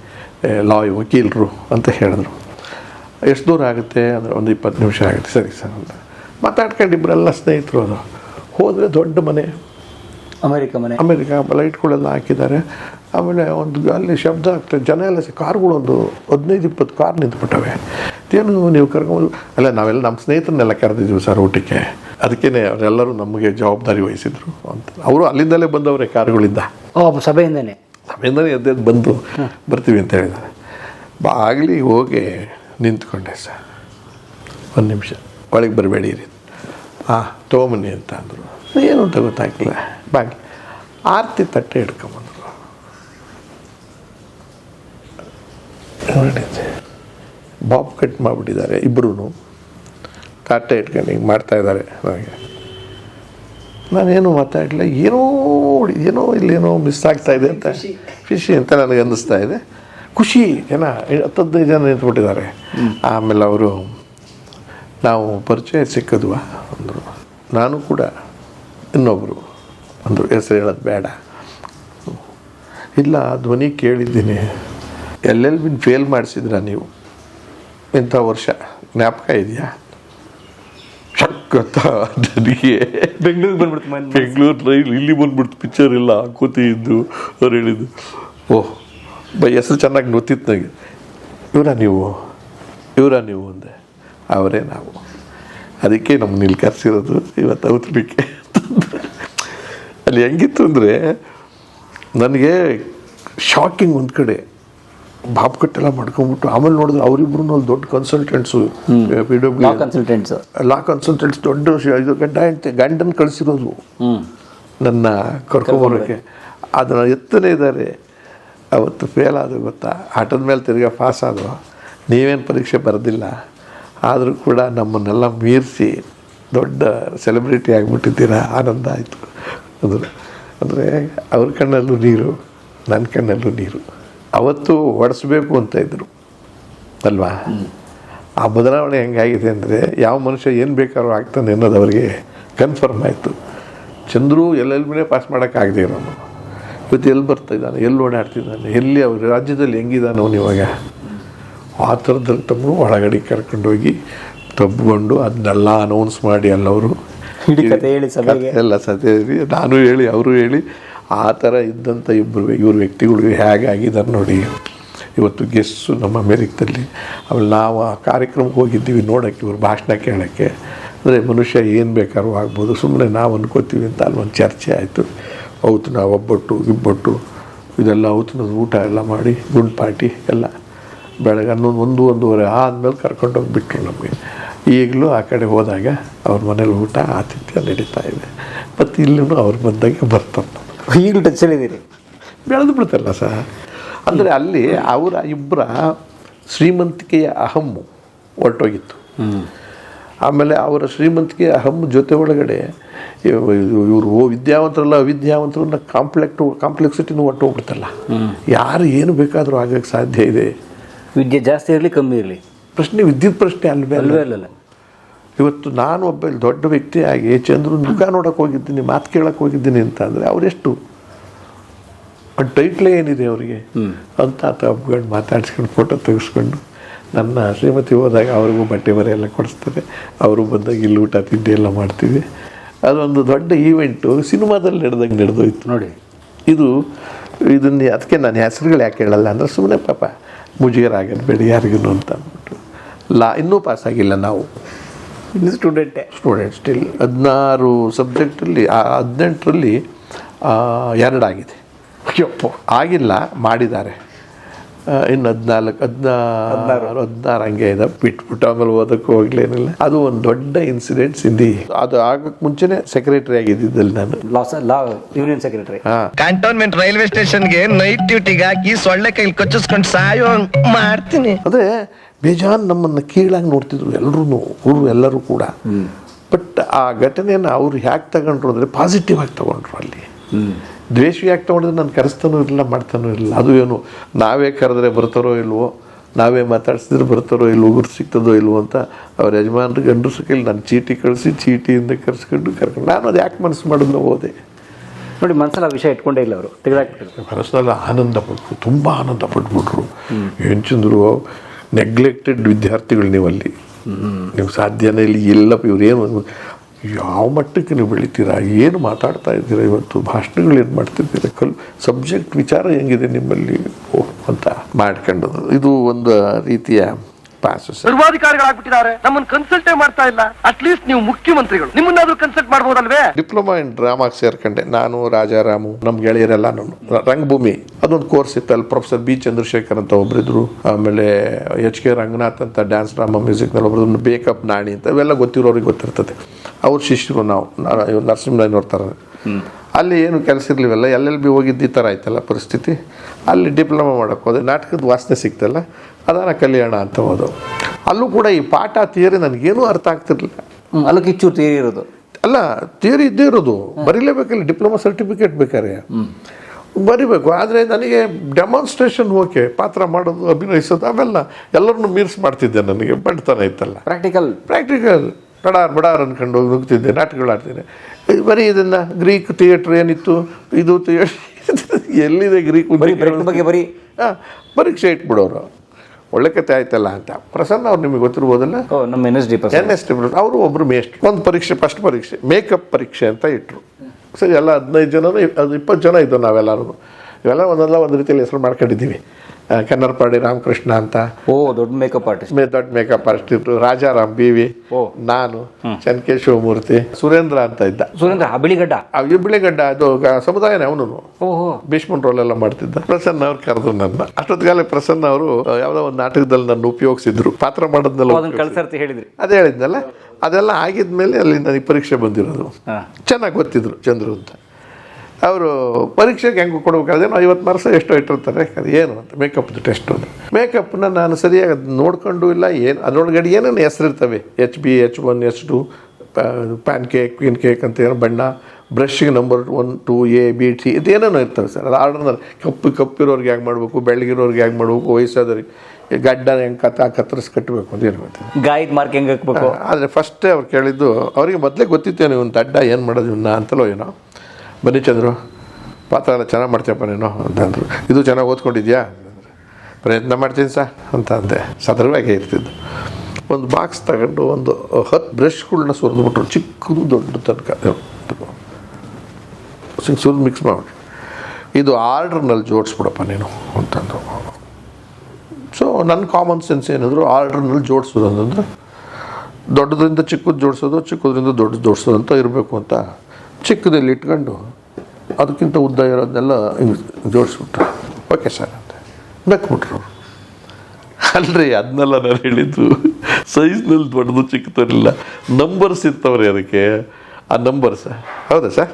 ಲಾಯ್ ವಕೀಲರು ಅಂತ ಹೇಳಿದ್ರು. ಎಷ್ಟು ದೂರ ಆಗುತ್ತೆ? ಅಂದರೆ ಒಂದು ಇಪ್ಪತ್ತು ನಿಮಿಷ ಆಗುತ್ತೆ. ಸರಿ ಸರ್ ಅಂತ. ಮಾತಾಡ್ಕೊಂಡು ಇಬ್ಬರೆಲ್ಲ ಸ್ನೇಹಿತರು ಅದು. ಹೋದರೆ ದೊಡ್ಡ ಮನೆ. ಅಮೆರಿಕ ಮನೆ. ಅಮೇರಿಕ ಲೈಟ್ಗಳೆಲ್ಲ ಹಾಕಿದ್ದಾರೆ. ಆಮೇಲೆ ಒಂದು ಅಲ್ಲಿ ಶಬ್ದ ಆಗ್ತದೆ ಜನ ಎಲ್ಲ ಕಾರ್ಗಳೊಂದು ಹದಿನೈದು ಇಪ್ಪತ್ತು ಕಾರ್ ನಿಂತ್ಬಿಟ್ಟವೆ. ಏನು ನೀವು ಕರ್ಕೊಂಡು ಅಲ್ಲ ನಾವೆಲ್ಲ ನಮ್ಮ ಸ್ನೇಹಿತರನ್ನೆಲ್ಲ ಕರೆದಿದ್ವಿ ಸರ್ ಊಟಕ್ಕೆ. ಅದಕ್ಕೇ ಅವರೆಲ್ಲರೂ ನಮಗೆ ಜವಾಬ್ದಾರಿ ವಹಿಸಿದ್ರು ಅಂತ. ಅವರು ಅಲ್ಲಿಂದಲೇ ಬಂದವರೇ ಕಾರ್ಗಳಿಂದ. ಸಭೆಯಿಂದನೇ ಸಭೆಯಿಂದನೇ. ಸಭೆಯಿಂದಲೇ ಎದ್ದೆದ್ದು ಬಂದು ಬರ್ತೀವಿ ಅಂತ ಹೇಳಿದ್ದಾರೆ. ಬಾಗಿಲಿಗೆ ಹೋಗಿ. ನಿಂತ್ಕೊಂಡೆ ಸರ್. ಒಂದು ನಿಮಿಷ. ಒಳಗೆ ಬರಬೇಡಿ ರೀ. ಹಾಂ ತೊಗೊಂಬನ್ನಿ ಅಂತ ಅಂದರು. ಏನು ಅಂತ ಗೊತ್ತಾಗಿಲ್ಲ ಬಾಕಿ. ಆರತಿ ತಟ್ಟೆ ಹಿಡ್ಕೊಂಬಂದರು. ಬಾಬ್ ಕಟ್ ಮಾಡಿಬಿಟ್ಟಿದ್ದಾರೆ ಇಬ್ಬರೂ ತಟ್ಟೆ ಇಟ್ಕೊಂಡು ಹಿಂಗೆ ಮಾಡ್ತಾ ಇದ್ದಾರೆ ನನಗೆ ನಾನೇನು ಮಾತಾಡಲಿಲ್ಲ. ಏನೋ ಏನೋ ಇಲ್ಲೇನೋ ಮಿಸ್ ಆಗ್ತಾಯಿದೆ ಅಂತ. ಫಿಶಿ ಅಂತ ನನಗೆ ಅನ್ನಿಸ್ತಾ ಇದೆ. ಖುಷಿ ಜನ ಹತ್ತದೈದು ಜನ ನಿಂತ್ಬಿಟ್ಟಿದ್ದಾರೆ. ಆಮೇಲೆ ಅವರು ನಾವು ಪರಿಚಯ ಸಿಕ್ಕದ್ವಾ ಅಂದರು. ನಾನು ಕೂಡ ಇನ್ನೊಬ್ಬರು ಅಂದರು. ಹೆಸರು ಹೇಳೋದು ಬೇಡ. ಇಲ್ಲ ಧ್ವನಿ ಕೇಳಿದ್ದೀನಿ. ಎಲ್ಲೆಲ್ಲಿ ಬಿನ್ ಫೇಲ್ ಮಾಡಿಸಿದ್ರ ನೀವು? ಇಂಥ ವರ್ಷ ಜ್ಞಾಪಕ ಇದೆಯಾ? ಗೊತ್ತಾ ನನಗೆ. ಬೆಂಗಳೂರಿಗೆ ಬಂದ್ಬಿಡ್ತು ಮನೆ ಬೆಂಗಳೂರು ರೈಲ್ ಇಲ್ಲಿ ಬಂದ್ಬಿಡ್ತು ಪಿಕ್ಚರ್ ಇಲ್ಲ ಕೂತಿ ಇದ್ದು ಅವ್ರು ಹೇಳಿದ್ದು. ಓಹ್ ಬೈ ಹೆಸರು ಚೆನ್ನಾಗಿ ಗೊತ್ತಿತ್ತು ನನಗೆ. ಇವರ ನೀವು ಇವರ ನೀವು ಅಂದೆ. ಅವರೇ ನಾವು. ಅದಕ್ಕೆ ನಮ್ಮನ್ನ ಇಲ್ಲಿ ಕರೆಸಿರೋದು ಇವತ್ತು ಔತಣಕ್ಕೆ ಅಲ್ಲಿ ಹೆಂಗಿತ್ತು ಅಂದರೆ ನನಗೆ ಶಾಕಿಂಗ್ ಒಂದು ಕಡೆ. ಬಾಬ್ ಕಟ್ಟೆಲ್ಲ ಮಾಡ್ಕೊಂಬಿಟ್ಟು ಆಮೇಲೆ ನೋಡಿದ್ರೆ ಅವರಿಬ್ರು ಅಲ್ಲಿ ದೊಡ್ಡ consultants P W consultants law consultants ದೊಡ್ಡ ಇದು ಗಂಡ ಅಂತೆ ಗಂಡನ ಕಳಿಸಿರೋದು. ನನ್ನ ಕರ್ಕೊಂಬರೋಕ್ಕೆ ಅದನ್ನು ಎತ್ತನೇ ಇದ್ದಾರೆ. ಅವತ್ತು ಫೇಲ್ ಗೊತ್ತಾ? ಆಟದ ಮೇಲೆ ತಿರ್ಗಾ ಪಾಸ್ ಆದವು? ನೀವೇನು ಪರೀಕ್ಷೆ ಬರೆದಿಲ್ಲ? ಆದರೂ ಕೂಡ ನಮ್ಮನ್ನೆಲ್ಲ ಮೀರಿಸಿ ದೊಡ್ಡ ಸೆಲೆಬ್ರಿಟಿ ಆಗಿಬಿಟ್ಟಿದ್ದೀರ? ಆನಂದ ಆಯಿತು. ಅಂದರೆ ಅಂದರೆ ಅವ್ರ ಕಣ್ಣಲ್ಲೂ ನೀರು ನನ್ನ ಕಣ್ಣಲ್ಲೂ ನೀರು. ಅವತ್ತು ಹೊಡೆಸ್ಬೇಕು ಅಂತ ಇದ್ದರು ಅಲ್ವಾ? ಆ ಬದಲಾವಣೆ ಹೆಂಗಾಗಿದೆ ಅಂದರೆ ಯಾವ ಮನುಷ್ಯ ಏನು ಬೇಕಾದ್ರೂ ಆಗ್ತಾನೆ ಅನ್ನೋದು ಅವರಿಗೆ ಕನ್ಫರ್ಮ್ ಆಯಿತು. ಚಂದ್ರು ಎಲ್ಲೆಲ್ಬೇ ಪಾಸ್ ಮಾಡೋಕ್ಕಾಗದೆ ಇರೋನು. ಇವತ್ತು ಎಲ್ಲಿ ಬರ್ತಾ ಇದ್ದಾನೆ? ಎಲ್ಲಿ ಓಡಾಡ್ತಿದ್ದಾನೆ? ಎಲ್ಲಿ ಅವ್ರ ರಾಜ್ಯದಲ್ಲಿ ಹೆಂಗಿದ್ದಾನೆ ಅವನು ಇವಾಗ. ಆ ಥರದಲ್ಲಿ ತಮ್ಮ ಒಳಗಡೆ ಕರ್ಕೊಂಡೋಗಿ ತಬ್ಕೊಂಡು ಅದನ್ನೆಲ್ಲ ಅನೌನ್ಸ್ ಮಾಡಿ ಅಲ್ಲವರು. ಎಲ್ಲ ಸತ್ಯ ನಾನು ಹೇಳಿ ಅವರು ಹೇಳಿ ಆ ಥರ ಇದ್ದಂಥ ಇಬ್ಬರು ಇವ್ರ ವ್ಯಕ್ತಿಗಳು ಹೇಗಾಗಿದ್ದಾರೆ ನೋಡಿ. ಇವತ್ತು ಗೆಸ್ಸು ನಮ್ಮ ಅಮೇರಿಕದಲ್ಲಿ. ಆಮೇಲೆ ನಾವು ಆ ಕಾರ್ಯಕ್ರಮಕ್ಕೆ ಹೋಗಿದ್ದೀವಿ ನೋಡೋಕ್ಕೆ ಇವ್ರ ಭಾಷಣ ಕೇಳೋಕ್ಕೆ. ಅಂದರೆ ಮನುಷ್ಯ ಏನು ಬೇಕಾದ್ರೂ ಆಗ್ಬೋದು. ಸುಮ್ಮನೆ ನಾವು ಅನ್ಕೋತೀವಿ ಅಂತ ಅಲ್ಲೊಂದು ಒಂದು ಚರ್ಚೆ ಆಯಿತು. ಅವತ್ತು ನಾವು ಒಬ್ಬಟ್ಟು ಇಬ್ಬಟ್ಟು ಇದೆಲ್ಲ ಅವತ್ತಿನ ಊಟ ಎಲ್ಲ ಮಾಡಿ ಗುಂಡು ಪಾರ್ಟಿ ಎಲ್ಲ ಬೆಳಗ್ಗೆ ಹನ್ನೊಂದು ಒಂದು ಒಂದೂವರೆ ಆದಮೇಲೆ ಕರ್ಕೊಂಡು ಬಿಟ್ಟರು ನಮಗೆ. ಈಗಲೂ ಆ ಕಡೆ ಹೋದಾಗ ಅವ್ರ ಮನೇಲಿ ಊಟ ಆತಿಥ್ಯ ನಡೀತಾ ಇದೆ. ಮತ್ತು ಇಲ್ಲೂ ಅವ್ರು ಬಂದಾಗ ಬರ್ತಾರೆ ಈಗಲೂ ಟಚಲ್ಲಿದ್ದೀರಿ ಬೆಳೆದು ಬಿಡ್ತಾರಲ್ಲ ಸಹ ಅಂದರೆ ಅಲ್ಲಿ ಅವರ ಇಬ್ಬರ ಶ್ರೀಮಂತಿಕೆಯ ಅಹಮ್ಮು ಹೊರಟೋಗಿತ್ತು ಆಮೇಲೆ ಅವರ ಶ್ರೀಮಂತಿಕೆ ಅಹಮ್ ಜೊತೆ ಒಳಗಡೆ ಇವರು ಓ ವಿದ್ಯಾವಂತರಲ್ಲ ಅವಿದ್ಯಾವಂತರನ್ನ ಕಾಂಪ್ಲೆಕ್ಟ್ ಕಾಂಪ್ಲೆಕ್ಸಿಟಿನೂ ಹೊಟ್ಟೋಗ್ಬಿಡ್ತಲ್ಲ ಯಾರು ಏನು ಬೇಕಾದರೂ ಆಗಕ್ಕೆ ಸಾಧ್ಯ ಇದೆ. ವಿದ್ಯೆ ಜಾಸ್ತಿ ಇರಲಿ ಕಮ್ಮಿ ಇರಲಿ? ಪ್ರಶ್ನೆ ವಿದ್ಯುತ್ ಪ್ರಶ್ನೆ ಅಲ್ವೇ ಅಲ್ಲ? ಅಲ್ವೇ ಅಲ್ಲಲ್ಲ. ಇವತ್ತು ನಾನು ಒಬ್ಬ ದೊಡ್ಡ ದೊಡ್ಡ ವ್ಯಕ್ತಿಯಾಗಿ ಚಂದ್ರನ ಮುಖ ನೋಡಕ್ಕೆ ಹೋಗಿದ್ದೀನಿ ಮಾತು ಕೇಳೋಕೆ ಹೋಗಿದ್ದೀನಿ ಅಂತ ಅಂದರೆ ಅವರೆಷ್ಟು ಟೈಟ್ಲೇ ಏನಿದೆ ಅವರಿಗೆ? ಅಂತ ತಪ್ಕೊಂಡು ಮಾತಾಡ್ಸ್ಕೊಂಡು ಫೋಟೋ ತೆಗೆಸ್ಕೊಂಡು ನನ್ನ ಶ್ರೀಮತಿ ಹೋದಾಗ ಅವ್ರಿಗೂ ಬಟ್ಟೆ ಬರೆ ಎಲ್ಲ ಕೊಡಿಸ್ತಾರೆ ಅವರು ಬಂದಾಗ ಇಲ್ಲಿ ಊಟ ತಿಂಡಿ ಎಲ್ಲ ಮಾಡ್ತೀವಿ. ಅದೊಂದು ದೊಡ್ಡ ಈವೆಂಟು ಸಿನಿಮಾದಲ್ಲಿ ನಡೆದಂಗೆ ನಡೆದೋಯ್ತು. ನೋಡಿ. ಇದು ಇದನ್ನು ಅದಕ್ಕೆ ನಾನು ಹೆಸರುಗಳು ಯಾಕೆ ಹೇಳಲ್ಲ ಅಂದರೆ ಸುಮ್ಮನೆ ಪಾಪ ಮುಜುಗರ ಆಗಿರಬೇಡಿ ಬೇಡ ಯಾರಿಗೂ ಅಂತ ಅಂದ್ಬಿಟ್ಟು. ಲಾ ಇನ್ನೂ ಪಾಸಾಗಿಲ್ಲ ನಾವು. ಇನ್ನು ಸ್ಟೂಡೆಂಟೇ ಸ್ಟೂಡೆಂಟ್ ಸ್ಟಿಲ್ ಹದಿನಾರು ಸಬ್ಜೆಕ್ಟಲ್ಲಿ ಹದಿನೆಂಟರಲ್ಲಿ ಎರಡಾಗಿದೆ. ಅಯ್ಯಪ್ಪ ಆಗಿಲ್ಲ ಮಾಡಿದ್ದಾರೆ. ಇನ್ನು ಹದಿನಾಲ್ಕು ಹದಿನಾರು. ಹದಿನಾರು ಹಂಗೆ ಇದೆ. ಬಿಟ್ಬಿಟ್ಟು ಆಮೇಲೆ ಓದಕ್ಕೆ ಹೋಗ್ಲೇನಿಲ್ಲ. ಅದು ಒಂದು ದೊಡ್ಡ ಇನ್ಸಿಡೆಂಟ್ಸ್ ಇಂದಿ ಅದು ಆಗಕ್ಕೆ ಮುಂಚೆನೆ ಸೆಕ್ರೆಟರಿ ಆಗಿದ್ದಲ್ಲಿ ನಾನು. Loss law union secretary cantonment cantonment railway ಸ್ಟೇಷನ್ಗೆ ನೈಟ್ ಡ್ಯೂಟಿಗೆ ಹಾಕಿ ಸೊಳ್ಳೆ ಕೈಲಿ ಕಚ್ಚಿಸ್ಕೊಂಡು ಸಾಯೋ ಹಂಗ್ ಮಾಡ್ತೀನಿ. ಅದೇ ಬೇಜಾನ್ ನಮ್ಮನ್ನು ಕೀಳಾಗಿ ನೋಡ್ತಿದ್ರು ಎಲ್ಲರೂ ಹುಡುಗರು ಎಲ್ಲರೂ ಕೂಡ. ಬಟ್ ಆ ಘಟನೆಯನ್ನು ಅವ್ರು ಹ್ಯಾಕ್ ತಗೊಂಡ್ರು ಅಂದರೆ ಪಾಸಿಟಿವ್ ಆಗಿ ತಗೊಂಡ್ರು ಅಲ್ಲಿ. ದ್ವೇಷ ಯಾಕೆ ತಗೊಂಡ್ರೆ ನಾನು ಕರೆಸ್ತಾನೂ ಇರಲಿಲ್ಲ ಮಾಡ್ತಾನೂ ಇರಲಿಲ್ಲ. ಅದು ಏನು ನಾವೇ ಕರೆದ್ರೆ ಬರ್ತಾರೋ ಇಲ್ವೋ ನಾವೇ ಮಾತಾಡ್ಸಿದ್ರೆ ಬರ್ತಾರೋ ಇಲ್ವೋ ಗುರು ಸಿಗ್ತದೋ ಇಲ್ವೋ ಅಂತ ಅವ್ರ ಯಜಮಾನ್ರು ಗಂಡಸು ಕೈಲಿ ನಾನು ಚೀಟಿ ಕಳಿಸಿ ಚೀಟಿಯಿಂದ ಕರೆಸ್ಕೊಂಡು ಕರ್ಕೊಂಡು ನಾನು ಅದು ಯಾಕೆ ಮನಸ್ಸು ಮಾಡಿದ್ನೋ ಹೋದೆ ನೋಡಿ ಮನಸ್ಸಲ್ಲಿ ಆ ವಿಷಯ ಇಟ್ಕೊಂಡೇ ಇಲ್ಲ ಅವರು. ತೆಗೆದಾಕ್ಬಿಟ್ಟು ಮನಸ್ಸಿನಲ್ಲಿ ಆನಂದ ಪಟ್ಟರು ತುಂಬ ಆನಂದ ಪಟ್ಬಿಟ್ರು. ಏನು ಚಂದ್ರು ನೆಗ್ಲೆಕ್ಟೆಡ್ ವಿದ್ಯಾರ್ಥಿಗಳು ನೀವಲ್ಲಿ. ನಿಮ್ಗೆ ಸಾಧ್ಯನೇ ಇಲ್ಲಿ ಇವ್ರು ಇವ್ರೇನು ಯಾವ ಮಟ್ಟಕ್ಕೆ ನೀವು ಬೆಳಿತೀರಾ? ಏನು ಮಾತಾಡ್ತಾ ಇದ್ದೀರಾ ಇವತ್ತು? ಭಾಷಣಗಳು ಏನು ಮಾಡ್ತಿದ್ದೀರಾ? ಕಲ್ ಸಬ್ಜೆಕ್ಟ್ ವಿಚಾರ ಹೆಂಗಿದೆ ನಿಮ್ಮಲ್ಲಿ? ಅಂತ ಮಾಡ್ಕೊಂಡು ಇದು ಒಂದು ರೀತಿಯ ಪಾಸಸ್ ಸರ್ವಾಧಿಕಾರಿಗಳಾಗ್ಬಿಟ್ಟಿದ್ದಾರೆ ನಮ್ಮನ್ನ ಕನ್ಸಲ್ಟೇ ಮಾಡ್ತಾ ಇಲ್ಲ. ಅಟ್ಲೀಸ್ಟ್ ನೀವು ಮುಖ್ಯಮಂತ್ರಿಗಳು. ನಿಮ್ಮನ್ನಾದ್ರೂ ಕನ್ಸಲ್ಟ್ ಮಾಡ್ಬೋದಲ್ವೇ? ಡಿಪ್ಲೊಮಾ ಇನ್ ಡ್ರಾಮಾಗೆ ಸೇರ್ಕೊಂಡೆ. ನಾನು ರಾಜಾರಾಮು ನಮ್ ಗೆಳೆಯರೆಲ್ಲ ನಾನು. ರಂಗಭೂಮಿ. ಅದೊಂದು ಕೋರ್ಸ್ ಇತ್ತು. ಅಲ್ಲಿ ಪ್ರೊಫೆಸರ್ ಬಿ ಚಂದ್ರಶೇಖರ್ ಅಂತ ಒಬ್ಬರಿದ್ರು ಆಮೇಲೆ ಎಚ್ ಕೆ ರಂಗನಾಥ್ ಅಂತ ಡ್ಯಾನ್ಸ್ ಡ್ರಾಮಾ ಮ್ಯೂಸಿಕ್ನಲ್ಲಿ ಒಬ್ಬರು ಬೇಕಪ್ ನಾಣಿ ಅಂತ. ಇವೆಲ್ಲ ಗೊತ್ತಿರೋರಿಗೆ ಗೊತ್ತಿರ್ತದೆ. ಅವ್ರ ಶಿಷ್ಯರು ನಾವು. ನರಸಿಂಹಯ್ಯನವ್ರ ಥರ ಅಲ್ಲಿ ಏನು ಕೆಲಸ ಇರಲಿವಲ್ಲ ಎಲ್ಲೆಲ್ಲಿ ಎಲ್ ಬಿ ಹೋಗಿದ್ದ ಈ ಥರ ಆಯ್ತಲ್ಲ ಪರಿಸ್ಥಿತಿ. ಅಲ್ಲಿ ಡಿಪ್ಲೊಮಾ ಮಾಡೋಕ್ಕೆ ಹೋದೆ. ನಾಟಕದ ವಾಸನೆ ಸಿಕ್ತಲ್ಲ ಅದಾನ ಕಲ್ಯಾಣ ಅಂತ ಹೋದು ಅಲ್ಲೂ ಕೂಡ ಈ ಪಾಠ ಥಿಯರಿ ನನಗೇನೂ ಅರ್ಥ ಆಗ್ತಿರ್ಲಿಲ್ಲ. ಅಲ್ಲ ಕಿಚ್ಚು ತೀರಿ ಇರೋದು. ಅಲ್ಲ ಥಿಯರಿ ಇದ್ದೇ ಇರೋದು. ಬರೀಲೇಬೇಕಲ್ಲ ಡಿಪ್ಲೊಮಾ ಸರ್ಟಿಫಿಕೇಟ್ ಬೇಕಾರೆ ಬರಿಬೇಕು ಆದರೆ ನನಗೆ ಡೆಮಾನ್ಸ್ಟ್ರೇಷನ್ ಓಕೆ ಪಾತ್ರ ಮಾಡೋದು ಅಭಿನಯಿಸೋದು ಅವೆಲ್ಲ ಎಲ್ಲರನ್ನೂ ಮೀರ್ಸ್ ಮಾಡ್ತಿದ್ದೆ ನನಗೆ ಬಂಡತನ ಇತ್ತಲ್ಲ. ಪ್ರಾಕ್ಟಿಕಲ್ ಪ್ರಾಕ್ಟಿಕಲ್ ಬಡಾರ್ ಬಡಾರ್ ಅಂದ್ಕೊಂಡು ಹೋಗಿ ನುಗ್ತಿದ್ದೆ ನಾಟಕಗಳು ಆಡ್ತೀನಿ ಬರೀ ಇದನ್ನು ಗ್ರೀಕ್ ಥಿಯೇಟ್ರ್ ಏನಿತ್ತು ಇದು ಥಿಯೇಟ್ರ್ ಎಲ್ಲಿದೆ ಗ್ರೀಕ್ ಬರೀ ಬಗ್ಗೆ ಬರೀ ಹಾಂ ಪರೀಕ್ಷೆ ಇಟ್ಬಿಡೋರು ಒಳ್ಳೆ ಕತೆ ಆಯ್ತಲ್ಲ ಅಂತ. ಪ್ರಸನ್ನ ಅವ್ರು ನಿಮಗೆ ಗೊತ್ತಿರ್ಬೋದಲ್ಲ? ನಮ್ಮ N S D N S ಅವರು ಒಬ್ಬರು ಮೇಸ್ಟ್ ಒಂದು ಪರೀಕ್ಷೆ ಫಸ್ಟ್ ಪರೀಕ್ಷೆ ಮೇಕಪ್ ಪರೀಕ್ಷೆ ಅಂತ ಇಟ್ಟರು ಸರಿ ಎಲ್ಲ ಹದಿನೈದು ಜನನೂ ಅದು ಇಪ್ಪತ್ತು ಜನ ಇದ್ದವು ನಾವೆಲ್ಲರೂ. ಇವೆಲ್ಲ ಒಂದಲ್ಲ ಒಂದು ರೀತಿಯಲ್ಲಿ ಹೆಸರು ಮಾಡ್ಕೊಂಡಿದ್ದೀವಿ. ಕನ್ನರ್ಪಾಡಿ ರಾಮಕೃಷ್ಣ ಅಂತ. ಓ ದೊಡ್ಡ ಮೇಕಪ್ ಆರ್ಟಿಸ್ಟ್ ದೊಡ್ಡ ಮೇಕಪ್ ಆರ್ಟಿಸ್ಟ್ ಇದ್ರು. ರಾಜಾರಾಮ್ ಬಿ ವಿ ಓ. ನಾನು ಚನ್ಕೇಶವಮೂರ್ತಿ ಸುರೇಂದ್ರ ಅಂತ ಇದ್ದ. ಸುರೇಂದ್ರ ಬಿಳಿಗಡ್ಡ ಆ ಇಬ್ಳಿಗಡ್ಡ ಅದು ಸಮುದಾಯನೇ ಅವನು ಓಹೋ. ಭೀಷ್ಮನ್ ರೋಲ್ ಎಲ್ಲ ಮಾಡ್ತಿದ್ದ. ಪ್ರಸನ್ನ ಅವ್ರು ಕರೆದ್ರು ನನ್ನ. ಅಷ್ಟೊತ್ತಿಗಾಲೆ ಪ್ರಸನ್ನ ಅವರು ಯಾವ್ದೋ ಒಂದು ನಾಟಕದಲ್ಲಿ ನನ್ನ ಉಪಯೋಗಿಸಿದ್ರು. ಪಾತ್ರ ಮಾಡೋದ್ನೆಲ್ಲ ಹೇಳಿದ್ರಿ. ಅದೇ ಹೇಳಿದ್ನಲ್ಲ? ಅದೆಲ್ಲ ಆಗಿದ್ಮೇಲೆ ಅಲ್ಲಿ ನನಗೆ ಪರೀಕ್ಷೆ ಬಂದಿರೋದು. ಚೆನ್ನಾಗಿ ಗೊತ್ತಿದ್ರು ಚಂದ್ರು ಅಂತ. ಅವರು ಪರೀಕ್ಷೆಗೆ ಹೆಂಗೆ ಕೊಡ್ಬೇಕಾದ್ರೆ ಐವತ್ತು ಮಾರ್ಕ್ಸ್ ಎಷ್ಟು ಇಟ್ಟಿರ್ತಾರೆ. ಅದು ಏನು ಅಂತ ಮೇಕಪ್ದು ಟೆಸ್ಟ್ ಅಂತ ಮೇಕಪ್ನ ನಾನು ಸರಿಯಾಗಿ ಅದು ನೋಡ್ಕೊಂಡು ಇಲ್ಲ ಏನು ಅದರೊಳಗಡೆ ಏನೇನು ಹೆಸರಿರ್ತವೆ? H B H one H two pancake queen cake ಅಂತ ಏನೋ ಬಣ್ಣ ಬ್ರಷ್ಗೆ number one two A B T ಇದೇನೇನೋ ಇರ್ತವೆ ಸರ್. ಅದು ಆರ್ಡರ್ನಲ್ಲಿ ಕಪ್ಪು ಕಪ್ಪಿರೋರಿಗೆ ಹೇಗೆ ಮಾಡಬೇಕು ಬೆಳಗಿರೋರಿಗೆ ಹೇಗೆ ಮಾಡಬೇಕು ವಯಸ್ಸಾದವ್ರಿಗೆ. ಗಡ್ಡ ಹೆಂಗೆ ಕತ್ತ ಕತ್ತರಿಸಿ ಕಟ್ಟಬೇಕು ಅಂತ ಇರ್ಬೋದು ಗಾಯದ ಮಾರ್ಕ್ ಹೆಂಗೆ ಹಾಕ್ಬೇಕು? ಆದರೆ ಫಸ್ಟೇ ಅವ್ರು ಕೇಳಿದ್ದು ಅವರಿಗೆ ಮೊದಲೇ ಗೊತ್ತಿತ್ತೇನು ಇವನು ದಡ್ಡ ಏನು ಮಾಡೋದು ಇವನ್ನ ಅಂತಲೋ ಏನೋ. ಬನ್ನಿ ಚಂದ್ರು. ಪಾತ್ರ ಎಲ್ಲ ಚೆನ್ನಾಗಿ ಮಾಡ್ತೀಯಪ್ಪ ನೀನು, ಅಂತಂದರು. ಇದು ಚೆನ್ನಾಗಿ ಓದ್ಕೊಂಡಿದ್ಯಾ? ಪ್ರಯತ್ನ ಮಾಡ್ತೀನಿ ಸಾ, ಅಂತ ಅಂದೆ. ಸದರವಾಗಿ ಇರ್ತಿದ್ದು ಒಂದು ಬಾಕ್ಸ್ ತಗೊಂಡು ಒಂದು ಹತ್ತು ಬ್ರಷ್ಗಳನ್ನ ಸುರಿದ್ಬಿಟ್ರು, ಚಿಕ್ಕದು ದೊಡ್ಡ ತನಕ. ಸುರಿದು ಮಿಕ್ಸ್ ಮಾಡಿ ಇದು ಆರ್ಡ್ರ್ನಲ್ಲಿ ಜೋಡಿಸ್ಬಿಡಪ್ಪ ನೀನು, ಅಂತಂದರು. ಸೊ ನನ್ನ ಕಾಮನ್ ಸೆನ್ಸ್ ಏನಿದ್ರು ಆರ್ಡ್ರ್ನಲ್ಲಿ ಜೋಡಿಸೋದು ಅಂತಂದ್ರೆ, ದೊಡ್ಡದ್ರಿಂದ ಚಿಕ್ಕದು ಜೋಡಿಸೋದು, ಚಿಕ್ಕದ್ರಿಂದ ದೊಡ್ಡದು ಜೋಡಿಸೋದು ಅಂತ ಇರಬೇಕು ಅಂತ ಚಿಕ್ಕದಲ್ಲಿ ಇಟ್ಕೊಂಡು ಅದಕ್ಕಿಂತ ಉದ್ದ ಇರೋದನ್ನೆಲ್ಲ ಹಿಂಗೆ ಜೋಡಿಸ್ಬಿಟ್ರು. ಓಕೆ ಸರ್ ಅಂತ. ಬೆಕ್ಬಿಟ್ರು ಅಲ್ರಿ ಅದನ್ನೆಲ್ಲ ನಾನು ಹೇಳಿದ್ದು. ಸೈಜ್ನಲ್ಲಿ ದೊಡ್ಡದು ಚಿಕ್ಕದಿರಲಿಲ್ಲ ನಂಬರ್ಸ್ ಇರ್ತವ್ರಿ ಅದಕ್ಕೆ. ಆ ನಂಬರ್ಸ ಹೌದಾ ಸರ್?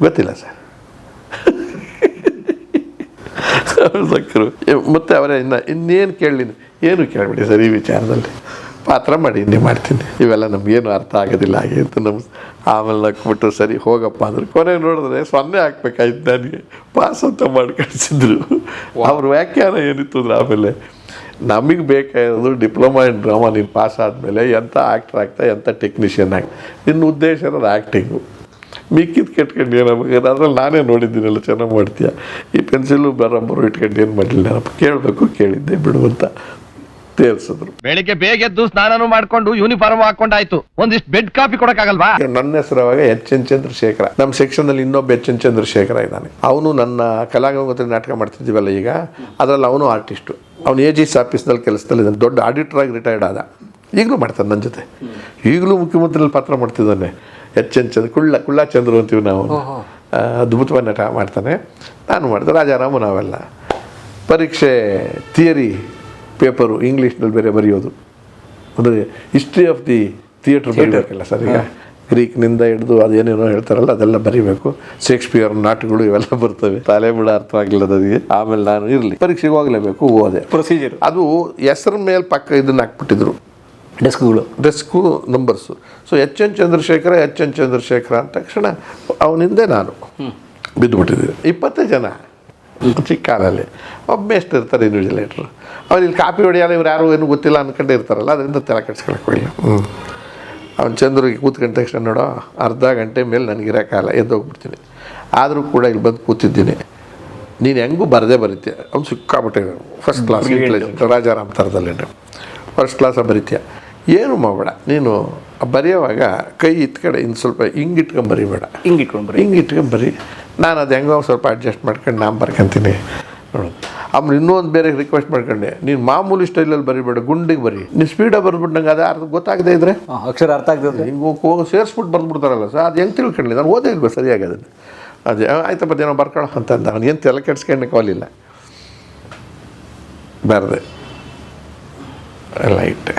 ಗೊತ್ತಿಲ್ಲ ಸರ್. ಸಕ್ಕರು. ಮತ್ತೆ ಅವರೇ ಇನ್ನ ಇನ್ನೇನು ಕೇಳಲಿ ಏನು ಕೇಳಬೇಡಿ ಸರ್ ಈ ವಿಚಾರದಲ್ಲಿ. ಪಾತ್ರ ಮಾಡಿ ಇನ್ನೇ ಮಾಡ್ತೀನಿ. ಇವೆಲ್ಲ ನಮಗೇನು ಅರ್ಥ ಆಗೋದಿಲ್ಲ ಹಾಗೆ ಅಂತ ನಮ್ಮ ಆಮೇಲೆ ನಕ್ಬಿಟ್ಟು ಸರಿ ಹೋಗಪ್ಪ ಅಂದ್ರೆ. ಕೊನೆ ನೋಡಿದ್ರೆ ಸೊನ್ನೆ ಹಾಕ್ಬೇಕಾಯ್ತು ನನಗೆ. ಪಾಸ್ ಅಂತ ಮಾಡಿ ಕಳಿಸಿದ್ರು ಅವ್ರ ವ್ಯಾಖ್ಯಾನ ಏನಿತ್ತು ಅಂದ್ರೆ ಆಮೇಲೆ ನಮಗೆ ಬೇಕಾಗಿರೋದು ಡಿಪ್ಲೊಮಾ ಇನ್ ಡ್ರಾಮಾ ನೀನು ಪಾಸ್ ಆದಮೇಲೆ ಎಂಥ ಆ್ಯಕ್ಟರ್ ಆಗ್ತಾ ಎಂಥ ಟೆಕ್ನಿಷಿಯನ್ ಆಗಿ ನಿನ್ನ ಉದ್ದೇಶ ಇರೋದು ಆ್ಯಕ್ಟಿಂಗು ಮಿಕ್ಕಿದ್ ಕೆಟ್ಕೊಂಡು ಏನಪ್ಪ ಅದ್ರಲ್ಲಿ ನಾನೇ ನೋಡಿದ್ದೀನಲ್ಲ ಚೆನ್ನಾಗಿ ಮಾಡ್ತೀಯ? ಈ ಪೆನ್ಸಿಲು ಬರೋಬ್ಬರು ಇಟ್ಕೊಂಡು ಏನು ಮಾಡಲಿಲ್ಲ ಕೇಳಬೇಕು ಕೇಳಿದ್ದೆ ಬಿಡು ಅಂತ. ತೇರ್ಸಿದ್ರು ಬೆಳಿಗ್ಗೆ ಬೇಗ ಎದ್ದು ಸ್ನಾನನು ಮಾಡ್ಕೊಂಡು ಯೂನಿಫಾರ್ಮ್ ಹಾಕೊಂಡಾಯ್ತು. ಒಂದಿಷ್ಟು ಬೆಡ್ ಕಾಫಿ ಕೊಡಕ್ಕಾಗಲ್ವಾ? ನನ್ನ ಹೆಸರು ಅವಾಗ ಎಚ್. ಎನ್. ಚಂದ್ರಶೇಖರ. ನಮ್ಮ ಸೆಕ್ಷನಲ್ಲಿ ಇನ್ನೊಬ್ಬ ಎಚ್. ಎನ್. ಚಂದ್ರಶೇಖರ ಇದ್ದಾನೆ. ಅವನು ನನ್ನ ಕಲಾಗಂಗೋತ್ರಿ ನಾಟಕ ಮಾಡ್ತಿದ್ದೀವಲ್ಲ ಈಗ ಅದರಲ್ಲಿ ಅವನು ಆರ್ಟಿಸ್ಟು ಅವನು ಎ ಜಿ ಸಿ ಆಫೀಸ್ನಲ್ಲಿ ಕೆಲಸದಲ್ಲಿ ಇದ್ದಾನೆ. ದೊಡ್ಡ ಆಡಿಟರ್ ಆಗಿ ರಿಟೈರ್ಡ್ ಆದ. ಈಗಲೂ ಮಾಡ್ತಾನೆ ನನ್ನ ಜೊತೆ. ಈಗಲೂ ಮುಖ್ಯಮಂತ್ರಿಯಲ್ಲಿ ಪಾತ್ರ ಮಾಡ್ತಿದ್ದಾನೆ. ಎಚ್. ಎನ್. ಚಂದ್ರ ಕುಳ್ಳ ಕುಳ್ಳ ಚಂದ್ರ ಅಂತೀವಿ ನಾವು. ಅದ್ಭುತವಾದ ನಟ ಮಾಡ್ತಾನೆ. ನಾನು ಮಾಡಿದೆ. ರಾಜಾರಾಮು ನಾವೆಲ್ಲ. ಪರೀಕ್ಷೆ ಥಿಯರಿ ಪೇಪರು ಇಂಗ್ಲೀಷ್ನಲ್ಲಿ ಬೇರೆ ಬರೆಯೋದು. ಅಂದರೆ ಹಿಸ್ಟ್ರಿ ಆಫ್ ದಿ ಥಿಯೇಟ್ರ್ ಬರೀಬೇಕಲ್ಲ ಸರ್ ಈಗ? ಗ್ರೀಕ್ನಿಂದ ಹಿಡಿದು ಅದೇನೇನೋ ಹೇಳ್ತಾರಲ್ಲ ಅದೆಲ್ಲ ಬರೀಬೇಕು. ಶೇಕ್ಸ್ಪಿಯರ್ ನಾಟಕಗಳು ಇವೆಲ್ಲ ಬರ್ತವೆ. ತಲೆ ಬಿಡ ಅರ್ಥವಾಗಿಲ್ಲ ನನಗೆ. ಆಮೇಲೆ ನಾನು ಇರಲಿ. ಪರೀಕ್ಷೆಗೆ ಹೋಗಲೇಬೇಕು ಓದೆ. ಪ್ರೊಸೀಜರ್ ಅದು ಹೆಸರ ಮೇಲೆ ಪಕ್ಕ ಇದನ್ನು ಹಾಕ್ಬಿಟ್ಟಿದ್ರು. ಡೆಸ್ಕ್ಗಳು desk numbers so H N Chandrashekhara H N Chandrashekhara ಅಂದ ತಕ್ಷಣ ಅವನಿಂದೆ ನಾನು. ಬಿದ್ದುಬಿಟ್ಟಿದ್ದೀನಿ ಇಪ್ಪತ್ತೇ ಜನ. ಚಿಕ್ಕ ಕಾಲಲ್ಲಿ ಒಬ್ಬ ಮೇಸ್ಟ್ ಇರ್ತಾರೆ ಇನ್ವಿಜಿಲೇಟ್ರು ಅವ್ರು ಇಲ್ಲಿ ಕಾಪಿ ಹೊಡೆಯಲ್ಲ ಇವ್ರು ಯಾರು ಏನು ಗೊತ್ತಿಲ್ಲ ಅನ್ಕೊಂಡು ಇರ್ತಾರಲ್ಲ ಅದರಿಂದ ತಲೆ ಕೆಡ್ಸ್ಕೊಳಕ್ಕೆ ಹೋಗಿಲ್ಲ ಹ್ಞೂ ಅವ್ನು ಚಂದ್ರಿಗೆ ಕೂತ್ಕೊಂಡ ತಕ್ಷಣ ನೋಡೋ ಅರ್ಧ ಗಂಟೆ ಮೇಲೆ ನನಗೆ ಇರೋಕ್ಕಾಗಲ್ಲ ಎದ್ದೋಗ್ಬಿಡ್ತೀನಿ ಆದರೂ ಕೂಡ ಇಲ್ಲಿ ಬಂದು ಕೂತಿದ್ದೀನಿ. ನೀನು ಹೆಂಗೂ ಬರದೇ ಬರೀತೀಯ? ಅವ್ನು ಸಿಕ್ಕಾಬಿಟ್ಟೆ ಫಸ್ಟ್ ಕ್ಲಾಸ್ ಇಂಟೆಲಿಜೆಂಟ್ ರಾಜಾರಾಮ್ ಥರದಲ್ಲಿ ಫಸ್ಟ್ ಕ್ಲಾಸ ಬರೀತೀಯ? ಏನು ಮಾಡಬೇಡ ನೀನು ಬರೆಯೋವಾಗ ಕೈ ಇತ್ಕಡೆ ಇನ್ನು ಸ್ವಲ್ಪ ಹಿಂಗೆ ಇಟ್ಕೊಂಡು ಬರಿಬೇಡ. ಹಿಂಗೆ ಇಟ್ಕೊಂಡು ಬರೀ. ಹಿಂಗೆ ಇಟ್ಕೊಂಡು ಬರಿ. ನಾನು ಅದು ಹೆಂಗೋ ಸ್ವಲ್ಪ ಅಡ್ಜಸ್ಟ್ ಮಾಡ್ಕೊಂಡು ನಾನು ಬರ್ಕೊಂತೀನಿ. ನೋಡು. ಆಮೇಲೆ ಇನ್ನೊಂದು ಬೇರೆ ರಿಕ್ವೆಸ್ಟ್ ಮಾಡ್ಕೊಂಡೆ. ನೀನು ಮಾಮೂಲಿ ಸ್ಟೈಲಲ್ಲಿ ಬರಿಬೇಡ ಗುಂಡಿಗೆ ಬರಿ. ನೀನು ಸ್ಪೀಡಾಗಿ ಬರ್ಬಿಟ್ಟು ನಂಗೆ ಅದು ಅರ್ಥ ಗೊತ್ತಾಗದೇ ಇದ್ರೆ? ಅಕ್ಷರ ಅರ್ಥ ಆಗ್ತದೆ. ಹಿಂಗೆ ಹೋಗಿ ಸೇರಿಸ್ಬಿಟ್ಟು ಬಂದ್ಬಿಡ್ತಾರಲ್ಲ ಸರ್ ಅದು ಹೆಂಗೆ ತಿಳ್ಕೊಳ್ಳಿ ನಾನು ಓದೇ ಇಲ್ವ ಸರಿಯಾಗಿ ಅದನ್ನು? ಅದೇ ಆಯ್ತಪ್ಪ ಏನೋ ಬರ್ಕೊಳ್ಳೋ ಅಂತಂದ ಅವ್ನು ಏನು ತಲೆ ಕೆಡ್ಸ್ಕೊಂಡು ಕಾಲಿಲ್ಲ ಬರ್ದೆ. ಲೈಟ್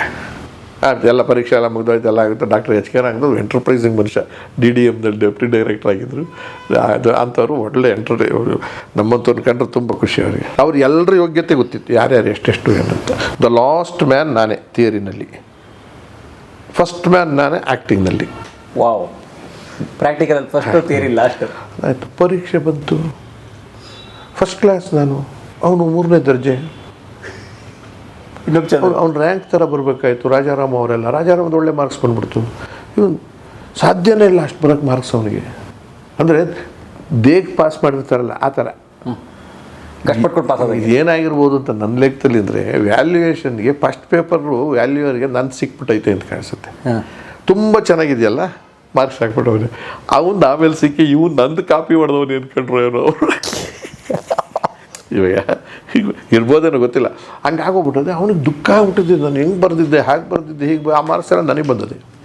ಆಯ್ತು ಎಲ್ಲ ಪರೀಕ್ಷೆ ಎಲ್ಲ ಮುಗಿದೋಯ್ತು ಎಲ್ಲ ಆಗುತ್ತೆ. ಡಾಕ್ಟರ್ ಎಚ್ ಕೆ ಆಗಿದ್ದು ಎಂಟರ್ಪ್ರೈಸಿಂಗ್ ಮನುಷ್ಯ ಡಿ ಡಿ ಎಮ್ದಲ್ಲಿ ಡೆಪ್ಟಿ ಡೈರೆಕ್ಟರ್ ಆಗಿದ್ದರು ಅದು ಅಂಥವ್ರು ಒಳ್ಳೆ ಎಂಟರ್ ನಮ್ಮಂತವ್ರು ಕಂಡ್ರೆ ತುಂಬ ಖುಷಿ ಅವರಿಗೆ. ಅವ್ರು ಎಲ್ಲರ ಯೋಗ್ಯತೆ ಗೊತ್ತಿತ್ತು. ಯಾರ್ಯಾರು ಎಷ್ಟೆಷ್ಟು ಏನಂತ ದ ಲಾಸ್ಟ್ ಮ್ಯಾನ್ ನಾನೇ ಥಿಯರಿನಲ್ಲಿ ಫಸ್ಟ್ ಮ್ಯಾನ್ ನಾನೇ ಆ್ಯಕ್ಟಿಂಗ್ನಲ್ಲಿ wow practical first theory last ಆಯಿತು ಪರೀಕ್ಷೆ ಬಂತು. ಫಸ್ಟ್ ಕ್ಲಾಸ್ ನಾನು. ಅವನು ಮೂರನೇ ದರ್ಜೆ. ಇನ್ನೊಬ್ಬ ಚಂದ್ರ ಅವ್ನು ರ್ಯಾಂಕ್ ಥರ ಬರಬೇಕಾಯ್ತು ರಾಜಾರಾಮ್ ಅವರೆಲ್ಲ. ರಾಜಾರಾಮದ ಒಳ್ಳೆ ಮಾರ್ಕ್ಸ್ ಬಂದ್ಬಿಡ್ತು. ಇವನು ಸಾಧ್ಯನೇ ಇಲ್ಲ ಅಷ್ಟು ಬರೋಕ್ಕೆ ಮಾರ್ಕ್ಸ್ ಅವನಿಗೆ. ಅಂದರೆ ದೇಗ್ ಪಾಸ್ ಮಾಡಿರ್ತಾರಲ್ಲ ಆ ಥರ ಕಷ್ಟಪಟ್ಕೊಂಡು ಪಾಸ್ ಇದು ಏನಾಗಿರ್ಬೋದು ಅಂತ ನನ್ನ ಲೆಕ್ಕದಲ್ಲಿ ಅಂದರೆ ವ್ಯಾಲ್ಯೂಯೇಷನ್ಗೆ ಫಸ್ಟ್ ಪೇಪರು ವ್ಯಾಲ್ಯೂಯರ್ಗೆ ನನ್ನ ಸಿಕ್ಬಿಟ್ಟೈತೆ ಅಂತ ಕಾಣಿಸುತ್ತೆ. ತುಂಬ ಚೆನ್ನಾಗಿದೆಯಲ್ಲ ಮಾರ್ಕ್ಸ್ ಹಾಕ್ಬಿಟ್ಟವನು ಅವನು ಆಮೇಲೆ ಸಿಕ್ಕಿ ಇವ್ನು ನಂದು ಕಾಪಿ ಹೊಡೆದವನು ಅಂದ್ಕೊಂಡ್ರು ಏನೋ. ಅವರು ಇವಾಗ ಇರ್ಬೋದೇನೋ ಗೊತ್ತಿಲ್ಲ. ಹಂಗೆ ಆಗೋಗ್ಬಿಟ್ಟದೆ. ಅವನಿಗೆ ದುಃಖ ಆಗ್ಬಿಟ್ಟಿದ್ದೆ ನಾನು ಹೆಂಗೆ ಬರೆದಿದ್ದೆ ಹಾಗೆ ಬರೆದಿದ್ದೆ ಹೀಗೆ ಆ ಮಾರ್ಸೆಲ್ಲ ನನಗೆ ಬಂದದೆ.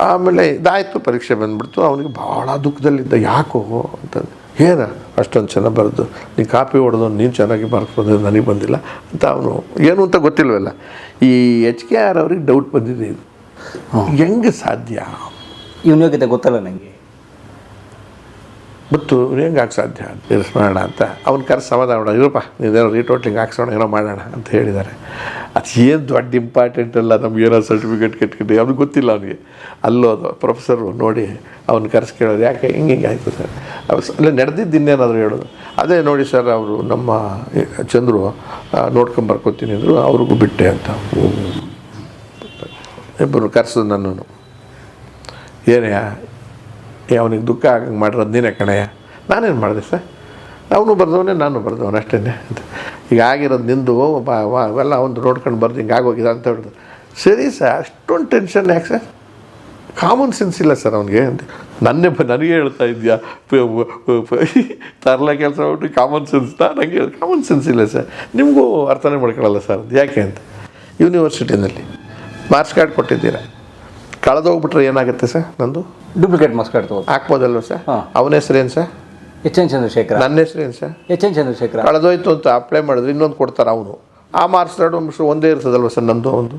ಆಮೇಲೆ ಇದಾಯಿತು ಪರೀಕ್ಷೆ ಬಂದ್ಬಿಡ್ತು. ಅವನಿಗೆ ಭಾಳ ದುಃಖದಲ್ಲಿದ್ದ. ಯಾಕೋ ಅಂತ ಏನ ಅಷ್ಟೊಂದು ಚೆನ್ನಾಗಿ ಬರೆದು ನೀನು ಕಾಪಿ ಹೊಡೆದು ನೀನು ಚೆನ್ನಾಗಿ ಮಾರ್ಕ್ಸ್ ಬಂದಿದ್ದು ನನಗೆ ಬಂದಿಲ್ಲ. ಅಂತ ಅವನು ಏನು ಅಂತ ಗೊತ್ತಿಲ್ವಲ್ಲ? ಈ ಎಚ್ ಕೆ ಆರ್ ಅವ್ರಿಗೆ ಡೌಟ್ ಬಂದಿದೆ ಇದು. ಹೆಂಗೆ ಸಾಧ್ಯ? ಇವನ ಯೋಗ್ಯತೆ ಗೊತ್ತಲ್ಲ ನನಗೆ ಮತ್ತು ಹೆಂಗೆ ಹಾಕಿ ಸಾಧ್ಯ? ಇರಿಸ್ಕೊಳ್ಳೋಣ ಅಂತ. ಅವ್ನ ಕರೆಸಿ ಸಮಾಧಾನ ಮಾಡೋಣ ಇರಪ್ಪ, ನೀನೇನೋ ರೀಟೋಟ್ಲಿಂಗ್ ಹಾಕ್ಸೋಣ, ಏನೋ ಮಾಡೋಣ ಅಂತ ಹೇಳಿದ್ದಾರೆ ಅದು ಏನು ದೊಡ್ಡ ಇಂಪಾರ್ಟೆಂಟ್ ಅಲ್ಲ, ನಮ್ಗೆ ಏನೋ ಸರ್ಟಿಫಿಕೇಟ್ ಕಟ್ಕೊಂಡು. ಅವ್ನಿಗೆ ಗೊತ್ತಿಲ್ಲ ಅವನಿಗೆ. ಅಲ್ಲೋದು ಪ್ರೊಫೆಸರು ನೋಡಿ ಅವ್ನ ಕರೆಸಿ ಕೇಳೋದು. ಯಾಕೆ? ಹಿಂಗೆ ಹಿಂಗೆ ಆಯಿತು ಸರ್. ಅಲ್ಲ ನಡೆದಿದ್ದು ಇನ್ನೇನಾದರೂ ಹೇಳೋದು? ಅದೇ ನೋಡಿ ಸರ್, ಅವರು ನಮ್ಮ ಚಂದ್ರು ನೋಡ್ಕೊಂಬರ್ಕೋತೀನಿ ಅಂದರು, ಅವ್ರಿಗೂ ಬಿಟ್ಟೆ ಅಂತ. ಇಬ್ಬರು ಕರೆಸೋದು ನನ್ನನ್ನು. ಏನೇ ಅವನಿಗೆ ದುಃಖ ಆಗಂಗೆ ಮಾಡಿರೋದು ನೀನೇ ಕಣಯ್ಯ. ನಾನೇನು ಮಾಡಿದೆ ಸರ್? ಅವನು ಬರ್ದವನೇ ನಾನು ಬರ್ದವನು ಅಷ್ಟೇ ಅಂತ. ಈಗ ಆಗಿರೋದು ನಿಂದು ಅವೆಲ್ಲ ಒಂದು ನೋಡ್ಕೊಂಡು ಬರ್ದು ಹಿಂಗೆ ಆಗೋಗಿದೆ ಅಂತ ಹೇಳಿದ್ರು ಸರಿ ಸರ್, ಅಷ್ಟೊಂದು ಟೆನ್ಷನ್ ಯಾಕೆ ಸರ್? ಕಾಮನ್ ಸೆನ್ಸ್ ಇಲ್ಲ ಸರ್ ಅವನಿಗೆ ಅಂತ. ನನ್ನೇ ನನಗೆ ಹೇಳ್ತಾ ಇದೆಯಾ? ತರಲ ಕೆಲಸ ಬಿಟ್ಟು ಕಾಮನ್ ಸೆನ್ಸ್ ನನಗೆ ಕಾಮನ್ ಸೆನ್ಸ್ ಇಲ್ಲ ಸರ್. ನಿಮಗೂ ಅರ್ಥನೇ ಮಾಡ್ಕೊಳ್ಳಲ್ಲ ಸರ್ ಯಾಕೆ ಅಂತ? ಯೂನಿವರ್ಸಿಟಿನಲ್ಲಿ ಮಾರ್ಕ್ಸ್ ಕಾರ್ಡ್ ಕೊಟ್ಟಿದ್ದೀರಾ? ಕಳೆದೋಗ್ಬಿಟ್ರೆ ಏನಾಗುತ್ತೆ ಸರ್ ನಂದು? ಡೂಪ್ಲಿಕೇಟ್ ಮಾರ್ಕ್ಸ್ ಕಾರ್ಡ್ ಹಾಕ್ಬೋದಲ್ವ ಸರ್? ಅವನ ಅವನ ಏನು ಸರ್? H N Chandrashekhara. ನನ್ನ ಏನು ಸರ್? H N Chandrashekhara. ಕಳೆದೋಯ್ತು ಅಂತ ಅಪ್ಲೈ ಮಾಡಿದ್ರೆ ಇನ್ನೊಂದು ಕೊಡ್ತಾರೆ ಅವನು. ಆ ಮಾರ್ಕ್ಸ್ ಕಾರ್ಡ್ ಒಂದು ಒಂದೇ ಇರ್ತದಲ್ವ ಸರ್ ನಂದು ಒಂದು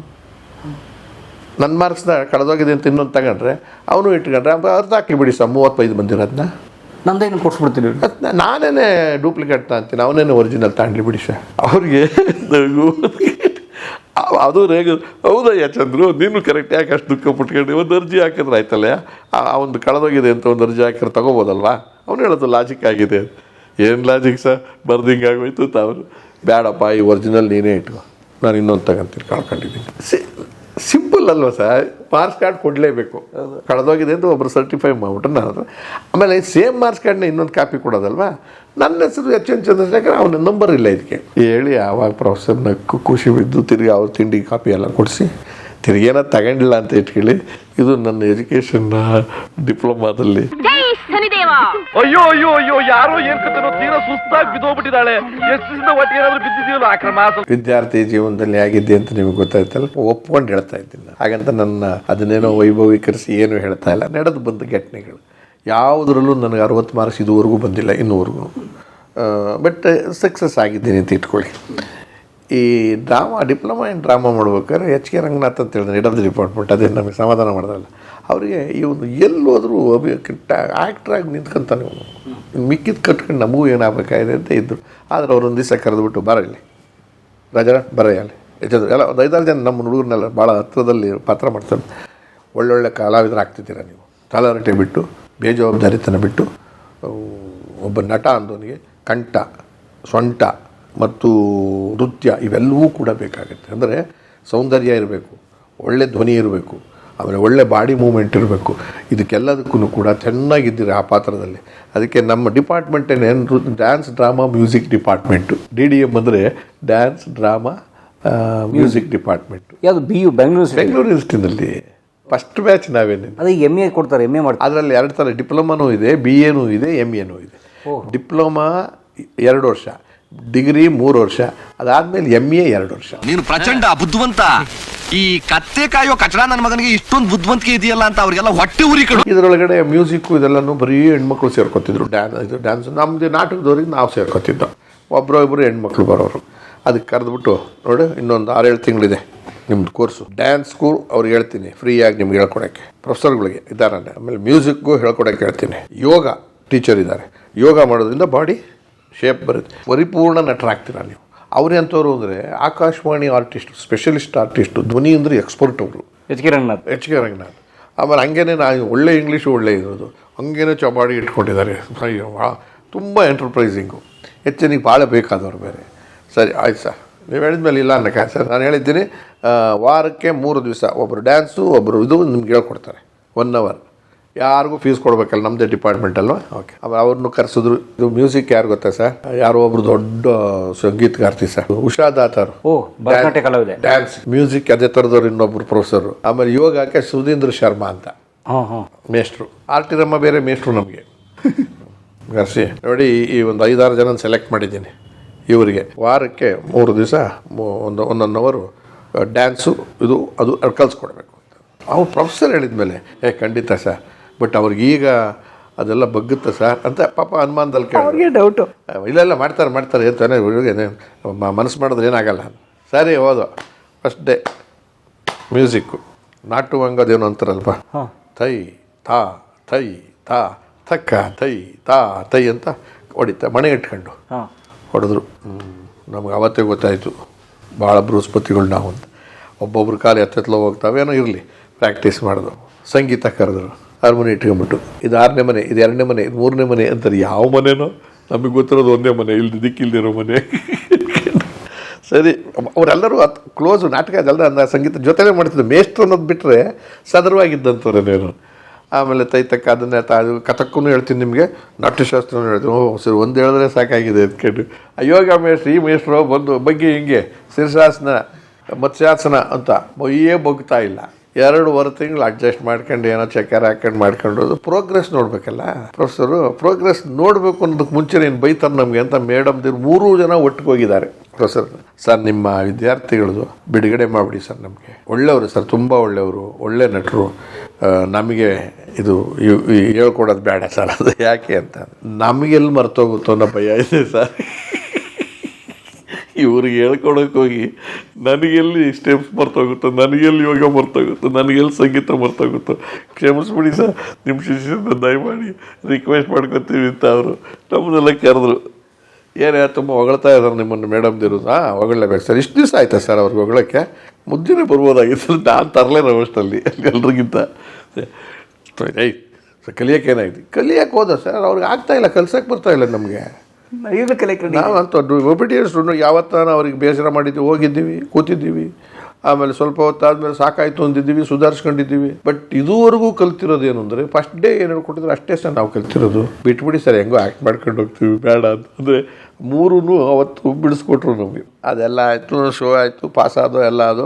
ನನ್ನ ಮಾರ್ಕ್ಸ್ನ ಕಳೆದೋಗಿದೆ ಅಂತ ಇನ್ನೊಂದು ತಗೊಂಡ್ರೆ ಅವನು ಇಟ್ಕೊಂಡ್ರೆ ಅರ್ಧ ಹಾಕಿ ಬಿಡಿ ಸರ್ ಮೂವತ್ತೈದು ಬಂದಿರೋದನ್ನ ನಂದೇನು ಕೊಡ್ಸ್ಬಿಡ್ತೀನಿ ನಾನೇನೆ ಡೂಪ್ಲಿಕೇಟ್ ತಗೊಂತೀನಿ ಅವನೇನೆ ಒರಿಜಿನಲ್ ತಾಂಡ್ಲಿ ಬಿಡಿ ಸರ್. ಅವ್ರಿಗೆ ಅದು ರೇಗ ಹೌದಯ್ಯ ಚಂದ್ರು, ನೀನು ಕರೆಕ್ಟ್ ಯಾಕೆ ಅಷ್ಟು ದುಃಖ ಪುಟ್ಕೊಂಡು? ಒಂದು ಅರ್ಜಿ ಹಾಕಿದ್ರೆ ಆಯ್ತಲ್ಲ ಆ ಒಂದು ಕಳೆದೋಗಿದೆ ಅಂತ ಒಂದು ಅರ್ಜಿ ಹಾಕಿದ್ರೆ ತಗೋಬೋದಲ್ವಾ? ಅವನು ಹೇಳೋದು ಲಾಜಿಕ್ ಆಗಿದೆ. ಏನು ಲಾಜಿಕ್ ಸರ್ ಬರ್ದಿಂಗ್ ಆಗೋಯ್ತು ತಾವು ಬೇಡಪ್ಪ ಈ ಒರಿಜಿನಲ್ ನೀನೇ ಇಟ್ಕೋ. ನಾನು ಇನ್ನೊಂದು ತಗೊಂತೀನಿ, ಕಳ್ಕೊಂಡಿದ್ದೀನಿ. ಸಿ ಸಿಂಪಲ್ ಅಲ್ವಾ ಸರ್? ಮಾರ್ಕ್ಸ್ ಕಾರ್ಡ್ ಕೊಡಲೇಬೇಕು. ಕಳೆದೋಗಿದೆ ಅಂತ ಒಬ್ಬರು ಸರ್ಟಿಫೈ ಮಾಡ್ಬಿಟ್ರೆ ನಾನು ಆಮೇಲೆ ಸೇಮ್ ಮಾರ್ಕ್ಸ್ ಕಾರ್ಡ್ನ ಇನ್ನೊಂದು ಕಾಪಿ ಕೊಡೋದಲ್ವಾ? ನನ್ನ ಹೆಸರು ಎಚ್ ಎನ್ ಚಂದ್ರಶೇಖರ್ ಅವನ ನಂಬರ್ ಇಲ್ಲ ಇದಕ್ಕೆ. ಹೇಳಿ ಆವಾಗ ಪ್ರೊಫೆಸರ್ ನಕ್ಕು ಖುಷಿ ಬಿದ್ದು ತಿರುಗಿ ಅವ್ರ ತಿಂಡಿ ಕಾಪಿ ಎಲ್ಲ ಕೊಡಿಸಿ. ತಿರುಗೇನ ತಗೊಂಡಿಲ್ಲ ಅಂತ ಇಟ್ಕೊಳ್ಳಿ. ಇದು ನನ್ನ ಎಜುಕೇಷನ್ನ ಡಿಪ್ಲೊಮಾದಲ್ಲಿ ಅಯ್ಯೋ ಅಯ್ಯೋ ಅಯ್ಯೋ, ಯಾರೋ ಏನ್ ಕತ್ತನೋ ತೀರಾ ಸುಸ್ತಾಗಿ ಬಿದ್ದೋಗ್ಬಿಟ್ಟಿದ್ದಾಳೆ. ಎಷ್ಟು ದಿನ ಒಟ್ಟಿಗೆ ಏನಾದ್ರು ಬಿದ್ದಿದೀವಲ್ಲ ಸ್ವಲ್ಪ ವಿದ್ಯಾರ್ಥಿ ಜೀವನದಲ್ಲಿ ಆಗಿದ್ದೆ ಅಂತ ನಿಮಗೆ ಗೊತ್ತಾಯ್ತಲ್ಲ? ಒಪ್ಕೊಂಡು ಹೇಳ್ತಾ ಇದ್ದೀನಿ ಹಾಗಂತ ನನ್ನ ಅದನ್ನೇನೋ ವೈಭವೀಕರಿಸಿ ಏನು ಹೇಳ್ತಾ ಇಲ್ಲ. ನಡೆದು ಬಂದ ಘಟನೆಗಳು. ಯಾವುದರಲ್ಲೂ ನನಗೆ ಅರವತ್ತು ಮಾರ್ಕ್ಸ್ ಇದುವರೆಗೂ ಬಂದಿಲ್ಲ, ಇನ್ನೂವರೆಗೂ. ಬಟ್ ಸಕ್ಸಸ್ ಆಗಿದ್ದೀನಿ ಅಂತ ಇಟ್ಕೊಳ್ಳಿ. ಈ ಡ್ರಾಮಾ, ಡಿಪ್ಲೊಮಾ ಇನ್ ಡ್ರಾಮಾ ಮಾಡ್ಬೇಕಾದ್ರೆ ಎಚ್ ಕೆ ರಂಗನಾಥ್ ಅಂತ ಹೇಳಿದ್ರೆ ಇಡದ ಡಿಪಾರ್ಟ್ಮೆಂಟ್ ಅದೇ ನಮಗೆ ಸಮಾಧಾನ ಮಾಡಿದ್ರಲ್ಲ ಅವರಿಗೆ ಇವನು ಎಲ್ಲೋದ್ರೂ ಅಭಿ ಆ್ಯಕ್ಟ್ರಾಗಿ ನಿಂತ್ಕೊಂತಾನೆ ಇವನು. ಮಿಕ್ಕಿದ್ದು ಕಟ್ಕೊಂಡು ನಮಗೂ ಏನಾಗಬೇಕಾಗಿದೆ ಅಂತ ಇದ್ದರು ಆದರೆ ಅವರೊಂದು ದಿವಸ ಕರೆದುಬಿಟ್ಟು ಬರಲಿ ಇಲ್ಲಿ. ರಾಜರ ಬರ ಅಲ್ಲಿ ಎಲ್ಲ ಒಂದು ಐದಾರು ಜನ ನಮ್ಮ ಹುಡುಗರನ್ನೆಲ್ಲ ಭಾಳ ಹತ್ರದಲ್ಲಿ ಪಾತ್ರ ಮಾಡ್ತಾರೆ. ಒಳ್ಳೊಳ್ಳೆ ಕಲಾವಿದರು ಆಗ್ತಿದ್ದೀರ ನೀವು? ತಲಾರಟೆ ಬಿಟ್ಟು, ಬೇಜವಾಬ್ದಾರಿತನ ಬಿಟ್ಟು ಒಬ್ಬ ನಟ ಅಂದವನಿಗೆ ಕಂಠ, ಸೊಂಟ ಮತ್ತು ನೃತ್ಯ ಇವೆಲ್ಲವೂ ಕೂಡ ಬೇಕಾಗುತ್ತೆ. ಅಂದರೆ ಸೌಂದರ್ಯ ಇರಬೇಕು, ಒಳ್ಳೆ ಧ್ವನಿ ಇರಬೇಕು. ಆಮೇಲೆ ಒಳ್ಳೆ ಬಾಡಿ ಮೂಮೆಂಟ್ ಇರಬೇಕು. ಇದಕ್ಕೆಲ್ಲದಕ್ಕೂ ಕೂಡ ಚೆನ್ನಾಗಿದ್ದೀರಿ ಆ ಪಾತ್ರದಲ್ಲಿ. ಅದಕ್ಕೆ ನಮ್ಮ ಡಿಪಾರ್ಟ್ಮೆಂಟ್ ಏನು dance drama music department. D D M ಅಂದರೆ ಡ್ಯಾನ್ಸ್ ಡ್ರಾಮಾ ಮ್ಯೂಸಿಕ್ ಡಿಪಾರ್ಟ್ಮೆಂಟು. ಯಾವುದು ಬಿ ಯು ಬೆಂಗಳೂರು ಬೆಂಗ್ಳೂರು ಯೂನಿವರ್ಸಿಟಿನಲ್ಲಿ ಫಸ್ಟ್ ಬ್ಯಾಚ್ ನಾವೇನು ಅದೇ ಎಂ ಎ ಕೊಡ್ತಾರೆ ಎಂ ಎ ಮಾಡ್ತಾರೆ. ಅದರಲ್ಲಿ ಎರಡು ಥರ ಡಿಪ್ಲೊಮಾನೂ ಇದೆ ಬಿ ಎನೂ ಇದೆ ಎಂ ಎನೂ ಇದೆ. ಡಿಪ್ಲೊಮಾ ಎರಡು ವರ್ಷ. ಡಿಗ್ರಿ ಮೂರು ವರ್ಷ ಅದಾದ್ಮೇಲೆ ಎಂ ಎ ಎರಡು ವರ್ಷ. ನೀನು ಪ್ರಚಂಡ ಬುದ್ಧಿವಂತ. ಈ ಕತ್ತೆ ಕಾಯೋ ಕಚಡ ನನ್ನ ಮಗನಿಗೆ ಇಷ್ಟೊಂದು ಬುದ್ಧಿವಂತಿಕೆ ಇದೆಯಲ್ಲ ಅಂತ ಅವ್ರಿಗೆಲ್ಲ ಹೊಟ್ಟೆ ಉರಿ ಕಡು ಇದರೊಳಗಡೆ ಮ್ಯೂಸಿಕ್ಕು ಇದೆಲ್ಲನು ಬರೀ ಹೆಣ್ಮಕ್ಳು ಸೇರ್ಕೊತಿದ್ರು. ಡ್ಯಾನ್ಸ್ ಇದು ಡ್ಯಾನ್ಸ್ ನಮ್ಮದು ನಾಟಕದವ್ರಿಗೆ ನಾವು ಸೇರ್ಕೊತಿದ್ದೋ. ಒಬ್ಬರು ಇಬ್ಬರು ಹೆಣ್ಮಕ್ಳು ಬರೋರು. ಅದಕ್ಕೆ ಕರೆದ್ಬಿಟ್ಟು ನೋಡಿ ಇನ್ನೊಂದು ಆರೇಳು ತಿಂಗಳಿದೆ ನಿಮ್ದು ಕೋರ್ಸು ಡ್ಯಾನ್ಸ್ಗೂ ಅವ್ರಿಗೆ ಹೇಳ್ತೀನಿ ಫ್ರೀಯಾಗಿ ನಿಮ್ಗೆ ಹೇಳ್ಕೊಡೋಕ್ಕೆ. ಪ್ರೊಫೆಸರ್ಗಳಿಗೆ ಇದ್ದಾರೆ ಆಮೇಲೆ ಮ್ಯೂಸಿಕ್ಗೂ ಹೇಳ್ಕೊಡೋಕ್ಕೆ ಹೇಳ್ತೀನಿ. ಯೋಗ ಟೀಚರ್ ಇದ್ದಾರೆ. ಯೋಗ ಮಾಡೋದ್ರಿಂದ ಬಾಡಿ ಶೇಪ್ ಬರುತ್ತೆ. ಪರಿಪೂರ್ಣ ನಟರಾಗ್ತೀರ ನೀವು? ಅವ್ರು ಎಂಥವ್ರು ಅಂದರೆ ಆಕಾಶವಾಣಿ ಆರ್ಟಿಸ್ಟ್ ಸ್ಪೆಷಲಿಸ್ಟ್ ಆರ್ಟಿಸ್ಟು ಧ್ವನಿ ಅಂದರೆ ಎಕ್ಸ್ಪರ್ಟ್ ಅವರು. H K Ranganath. H K Ranganath. ಆಮೇಲೆ ಹಂಗೇನೆ ನಾನು ಒಳ್ಳೆ ಇಂಗ್ಲೀಷು ಒಳ್ಳೆ ಇರೋದು. ಹಂಗೇನೆ ಚಪಾಡಿ ಇಟ್ಕೊಂಡಿದ್ದಾರೆ. ಅಯ್ಯೋ ತುಂಬ ಎಂಟರ್ಪ್ರೈಸಿಂಗು ಹೆಚ್ಚಿನಿಗೆ ಭಾಳ ಬೇಕಾದವ್ರು ಬೇರೆ. ಸರಿ ಆಯ್ತು ಸರ್. ನೀವು ಹೇಳಿದ್ಮೇಲೆ ಇಲ್ಲ ಅನ್ನಕ್ಕೆ ಸರ್. ನಾನು ಹೇಳಿದ್ದೀನಿ ವಾರಕ್ಕೆ ಮೂರು ದಿವಸ ಒಬ್ಬರು ಡ್ಯಾನ್ಸು ಒಬ್ಬರು ಇದು ನಿಮ್ಗೆ ಹೇಳ್ಕೊಡ್ತಾರೆ. ಒನ್ ಅವರ್ ಯಾರಿಗೂ ಫೀಸ್ ಕೊಡ್ಬೇಕಲ್ಲ ನಮ್ಮದೇ ಡಿಪಾರ್ಟ್ಮೆಂಟ್ ಅಲ್ವಾ? ಓಕೆ ಅವ್ರನ್ನೂ ಕರೆಸಿದ್ರು. ಇದು ಮ್ಯೂಸಿಕ್ ಯಾರು ಗೊತ್ತಾ ಸರ್ ಯಾರೋ ಒಬ್ರು ದೊಡ್ಡ ಸಂಗೀತಗಾರ್ತಿ ಸರ್ ಉಷಾ ದಾತಾರ್. ಓ ಭರತನಾಟ್ಯ ಕಲಾವಿದೆ. ಡ್ಯಾನ್ಸ್ ಮ್ಯೂಸಿಕ್ ಅದೇ ಥರದವ್ರು ಇನ್ನೊಬ್ರು ಪ್ರೊಫೆಸರ್ ಆಮೇಲೆ ಯೋಗಕ್ಕೆ ಸುಧೀಂದ್ರ ಶರ್ಮಾ ಅಂತ. ಹಾಂ ಹಾಂ. ಮೇಷ್ಟ್ರು. ಆರ್ಟಿ ರಮ್ಮ ಬೇರೆ ಮೇಷ್ಟ್ರು ನಮಗೆ. ಗರ್ಸಿ ನೋಡಿ ಈ ಒಂದು ಐದಾರು ಜನ ಸೆಲೆಕ್ಟ್ ಮಾಡಿದ್ದೀನಿ ಇವರಿಗೆ. ವಾರಕ್ಕೆ ಮೂರು ದಿವಸ ಒಂದು ಒಂದೊಂದು ಅವರು ಡ್ಯಾನ್ಸು ಇದು ಅದು ಕಲಿಸ್ಕೊಡ್ಬೇಕು ಅವ್ರು ಪ್ರೊಫೆಸರ್ ಹೇಳಿದ ಮೇಲೆ ಏ ಖಂಡಿತ ಸರ್ ಬಟ್ ಅವ್ರಿಗೀಗ ಅದೆಲ್ಲ ಬಗ್ಗುತ್ತೆ ಸರ್? ಅಂತ ಪಾಪ ಅನುಮಾನದಲ್ಲಿ ಕೇಳಿ ಡೌಟು ಇಲ್ಲ ಇಲ್ಲ ಮಾಡ್ತಾರೆ ಮಾಡ್ತಾರೆ ಹೇಳ್ತಾನೆ ಮನಸ್ಸು ಮಾಡಿದ್ರೆ ಏನಾಗಲ್ಲ. ಸರಿ ಹೋದ ಫಸ್ಟ್ ಡೇ ಮ್ಯೂಸಿಕ್ಕು ನಾಟು ಹಂಗದೇನು ಅಂತಾರಲ್ವ? ತೈ ತಾ ತೈ ತಾ ತಕ್ಕ ತೈ ತಾ ತೈ ಅಂತ ಹೊಡಿತಾ ಮಣೆ ಇಟ್ಕೊಂಡು ಹಾಂ. ಹೊಡೆದ್ರು. ನಮ್ಗೆ ಅವತ್ತೇ ಗೊತ್ತಾಯಿತು. ಭಾಳ ಬೃಹಸ್ಪತಿಗಳು ನಾವು ಅಂತ. ಒಬ್ಬೊಬ್ರು ಕಾಲು ಎತ್ತೆತ್ಲೋ ಹೋಗ್ತಾವೇನೋ ಇರಲಿ. ಪ್ರಾಕ್ಟೀಸ್ ಮಾಡಿದ್ರು ಸಂಗೀತ ಕರೆದ್ರು. ಹಾರ್ಮೋನಿ ಇಟ್ಕೊಂಬಿಟ್ಟು ಇದು ಆರನೇ ಮನೆ, ಇದು ಎರಡನೇ ಮನೆ, ಇದು ಮೂರನೇ ಮನೆ ಅಂತಾರೆ. ಯಾವ ಮನೆನೋ? ನಮಗೆ ಗೊತ್ತಿರೋದು ಒಂದೇ ಮನೆ ಇಲ್ಲಿ ದಿಕ್ಕಿಲ್ದಿರೋ ಮನೆ. ಸರಿ, ಅವರೆಲ್ಲರೂ ಅದು ಕ್ಲೋಸ್ ನಾಟಕ ಅದಲ್ಲ ಅಂದ ಸಂಗೀತ ಜೊತೆನೇ ಮಾಡ್ತಿದ್ದೆ. ಮೇಷ್ಟ್ರು ಅನ್ನೋದು ಬಿಟ್ಟರೆ ಸದರವಾಗಿದ್ದಂಥವ್ರೇನೇನು ಆಮೇಲೆ ತೈತಕ್ಕ ಅದನ್ನೇ ತಾ ಅದು ಕಥಕ್ಕೂ ಹೇಳ್ತೀನಿ ನಿಮಗೆ, ನಾಟ್ಯಶಾಸ್ತ್ರನೂ ಹೇಳ್ತೀನಿ. ಓ ಸರಿ, ಒಂದು ಹೇಳಿದ್ರೆ ಸಾಕಾಗಿದೆ ಅಂದ್ಕೊಂಡು ಯೋಗ ಮೇಷ್ಟ್ರು, ಈ ಮೇಷ್ಟ್ರು ಬಂದು, ಬಗ್ಗೆ ಹಿಂಗೆ ಶೀರ್ಷಾಸನ ಮತ್ಸ್ಯಾಸನ ಅಂತ ಮೊಯ್ಯೇ ಬಗ್ತಾ ಇಲ್ಲ. ಎರಡೂವರೆ ತಿಂಗಳು ಅಡ್ಜಸ್ಟ್ ಮಾಡ್ಕೊಂಡು ಏನೋ ಚಕರ್ ಹಾಕೊಂಡು ಮಾಡ್ಕೊಂಡು ಪ್ರೋಗ್ರೆಸ್ ನೋಡಬೇಕಲ್ಲ? ಪ್ರೊಫೆಸರು ಪ್ರೋಗ್ರೆಸ್ ನೋಡಬೇಕು ಅನ್ನೋದಕ್ಕೆ ಮುಂಚೆ ಏನು ಬೈತಾರೆ ನಮಗೆ ಅಂತ ಮೇಡಮ್ದಿರು ಮೂರೂ ಜನ ಒಟ್ಟಿಗೆ ಹೋಗಿದ್ದಾರೆ. ಪ್ರೊಫೆಸರ್ ಸರ್ ನಿಮ್ಮ ವಿದ್ಯಾರ್ಥಿಗಳದು ಬಿಡುಗಡೆ ಮಾಡಿಬಿಡಿ ಸರ್ ನಮಗೆ. ಒಳ್ಳೆಯವರು ಸರ್ ತುಂಬ ಒಳ್ಳೆಯವರು, ಒಳ್ಳೆ ನಟರು. ನಮಗೆ ಇದು ಹೇಳ್ಕೊಡೋದು ಬೇಡ ಸರ್ ಅದು. ಯಾಕೆ ಅಂತ? ನಮಗೆಲ್ಲಿ ಮರ್ತೋಗುತ್ತೋ ಅನ್ನೋ ಭಯ ಇದೆ ಸರ್ ಇವ್ರಿಗೆ ಹೇಳ್ಕೊಡೋಕೆ ಹೋಗಿ ನನಗೆಲ್ಲಿ ಸ್ಟೆಪ್ಸ್ ಬರ್ತೋಗುತ್ತೆ? ನನಗೆಲ್ಲಿ ಯೋಗ ಬರ್ತೋಗುತ್ತೋ? ನನಗೆಲ್ಲಿ ಸಂಗೀತ ಬರ್ತೋಗುತ್ತೋ? ಕ್ಷಮಿಸ್ಬಿಡಿ ಸರ್. ನಿಮ್ಮ ಶಿಷ್ಯರನ್ನ ದಯಮಾಡಿ ರಿಕ್ವೆಸ್ಟ್ ಮಾಡ್ಕೊತೀವಿ ಅಂತ ಅವರು ನಮ್ಮನ್ನೆಲ್ಲ ಕರೆದ್ರು. ಏನೇ, ತುಂಬ ಹೊಗಳ್ತಾ ಇದ್ದಾರೆ ನಿಮ್ಮನ್ನು ಮೇಡಮ್ದಿರು ಹಾಂ ಹೊಗಳೇಬೇಕು ಸರ್. ಇಷ್ಟು ದಿವಸ ಆಯ್ತಾ ಸರ್ ಅವ್ರಿಗೆ ಹೊಗಳಕ್ಕೆ ಮುಂಜಾನೆ ಬರ್ಬೋದಾಗಿತ್ತು. ನಾನು ತರಲೇ ನಾವು ಅಷ್ಟಲ್ಲಿ ಎಲ್ರಿಗಿಂತ. ಏಯ್ ಕಲಿಯೋಕೆ ಏನಾಯ್ತು? ಕಲಿಯಕ್ಕೆ ಹೋದ ಸರ್. ಅವ್ರಿಗೆ ಆಗ್ತಾಯಿಲ್ಲ ಇಲ್ಲ. ಬರ್ತಾಯಿಲ್ಲ ನಮಗೆ. ಈಗಲೂ ನಾವಂತ ಒಬಿಡಿಯನ್ಸ್ ಯಾವತ್ತಾನ ಅವ್ರಿಗೆ ಬೇಸರ ಮಾಡಿದ್ದೀವಿ ಹೋಗಿದ್ದೀವಿ ಕೂತಿದ್ದೀವಿ. ಆಮೇಲೆ ಸ್ವಲ್ಪ ಹೊತ್ತಾದ್ಮೇಲೆ ಸಾಕಾಯ್ತು ಅಂದಿದ್ದೀವಿ ಸುಧಾರಿಸ್ಕೊಂಡಿದ್ದೀವಿ. ಬಟ್ ಇದುವರೆಗೂ ಕಲ್ತಿರೋದು ಏನು ಅಂದರೆ ಫಸ್ಟ್ ಡೇ ಏನು ಹೇಳ್ಕೊಟ್ಟಿದ್ರೆ ಅಷ್ಟೇ ಸರ್ ನಾವು ಕಲ್ತಿರೋದು. ಬಿಟ್ಬಿಡಿ ಸರ್ ಹೆಂಗೋ ಆ್ಯಕ್ಟ್ ಮಾಡ್ಕೊಂಡು ಹೋಗ್ತೀವಿ ಬೇಡ ಅಂತ. ಅಂದರೆ ಮೂರೂ ಅವತ್ತು ಬಿಡಿಸ್ಕೊಟ್ರು ನಮಗೆ. ಅದೆಲ್ಲ ಆಯಿತು ಶೋ ಆಯಿತು ಪಾಸ್ ಆದೋ ಎಲ್ಲ ಅದು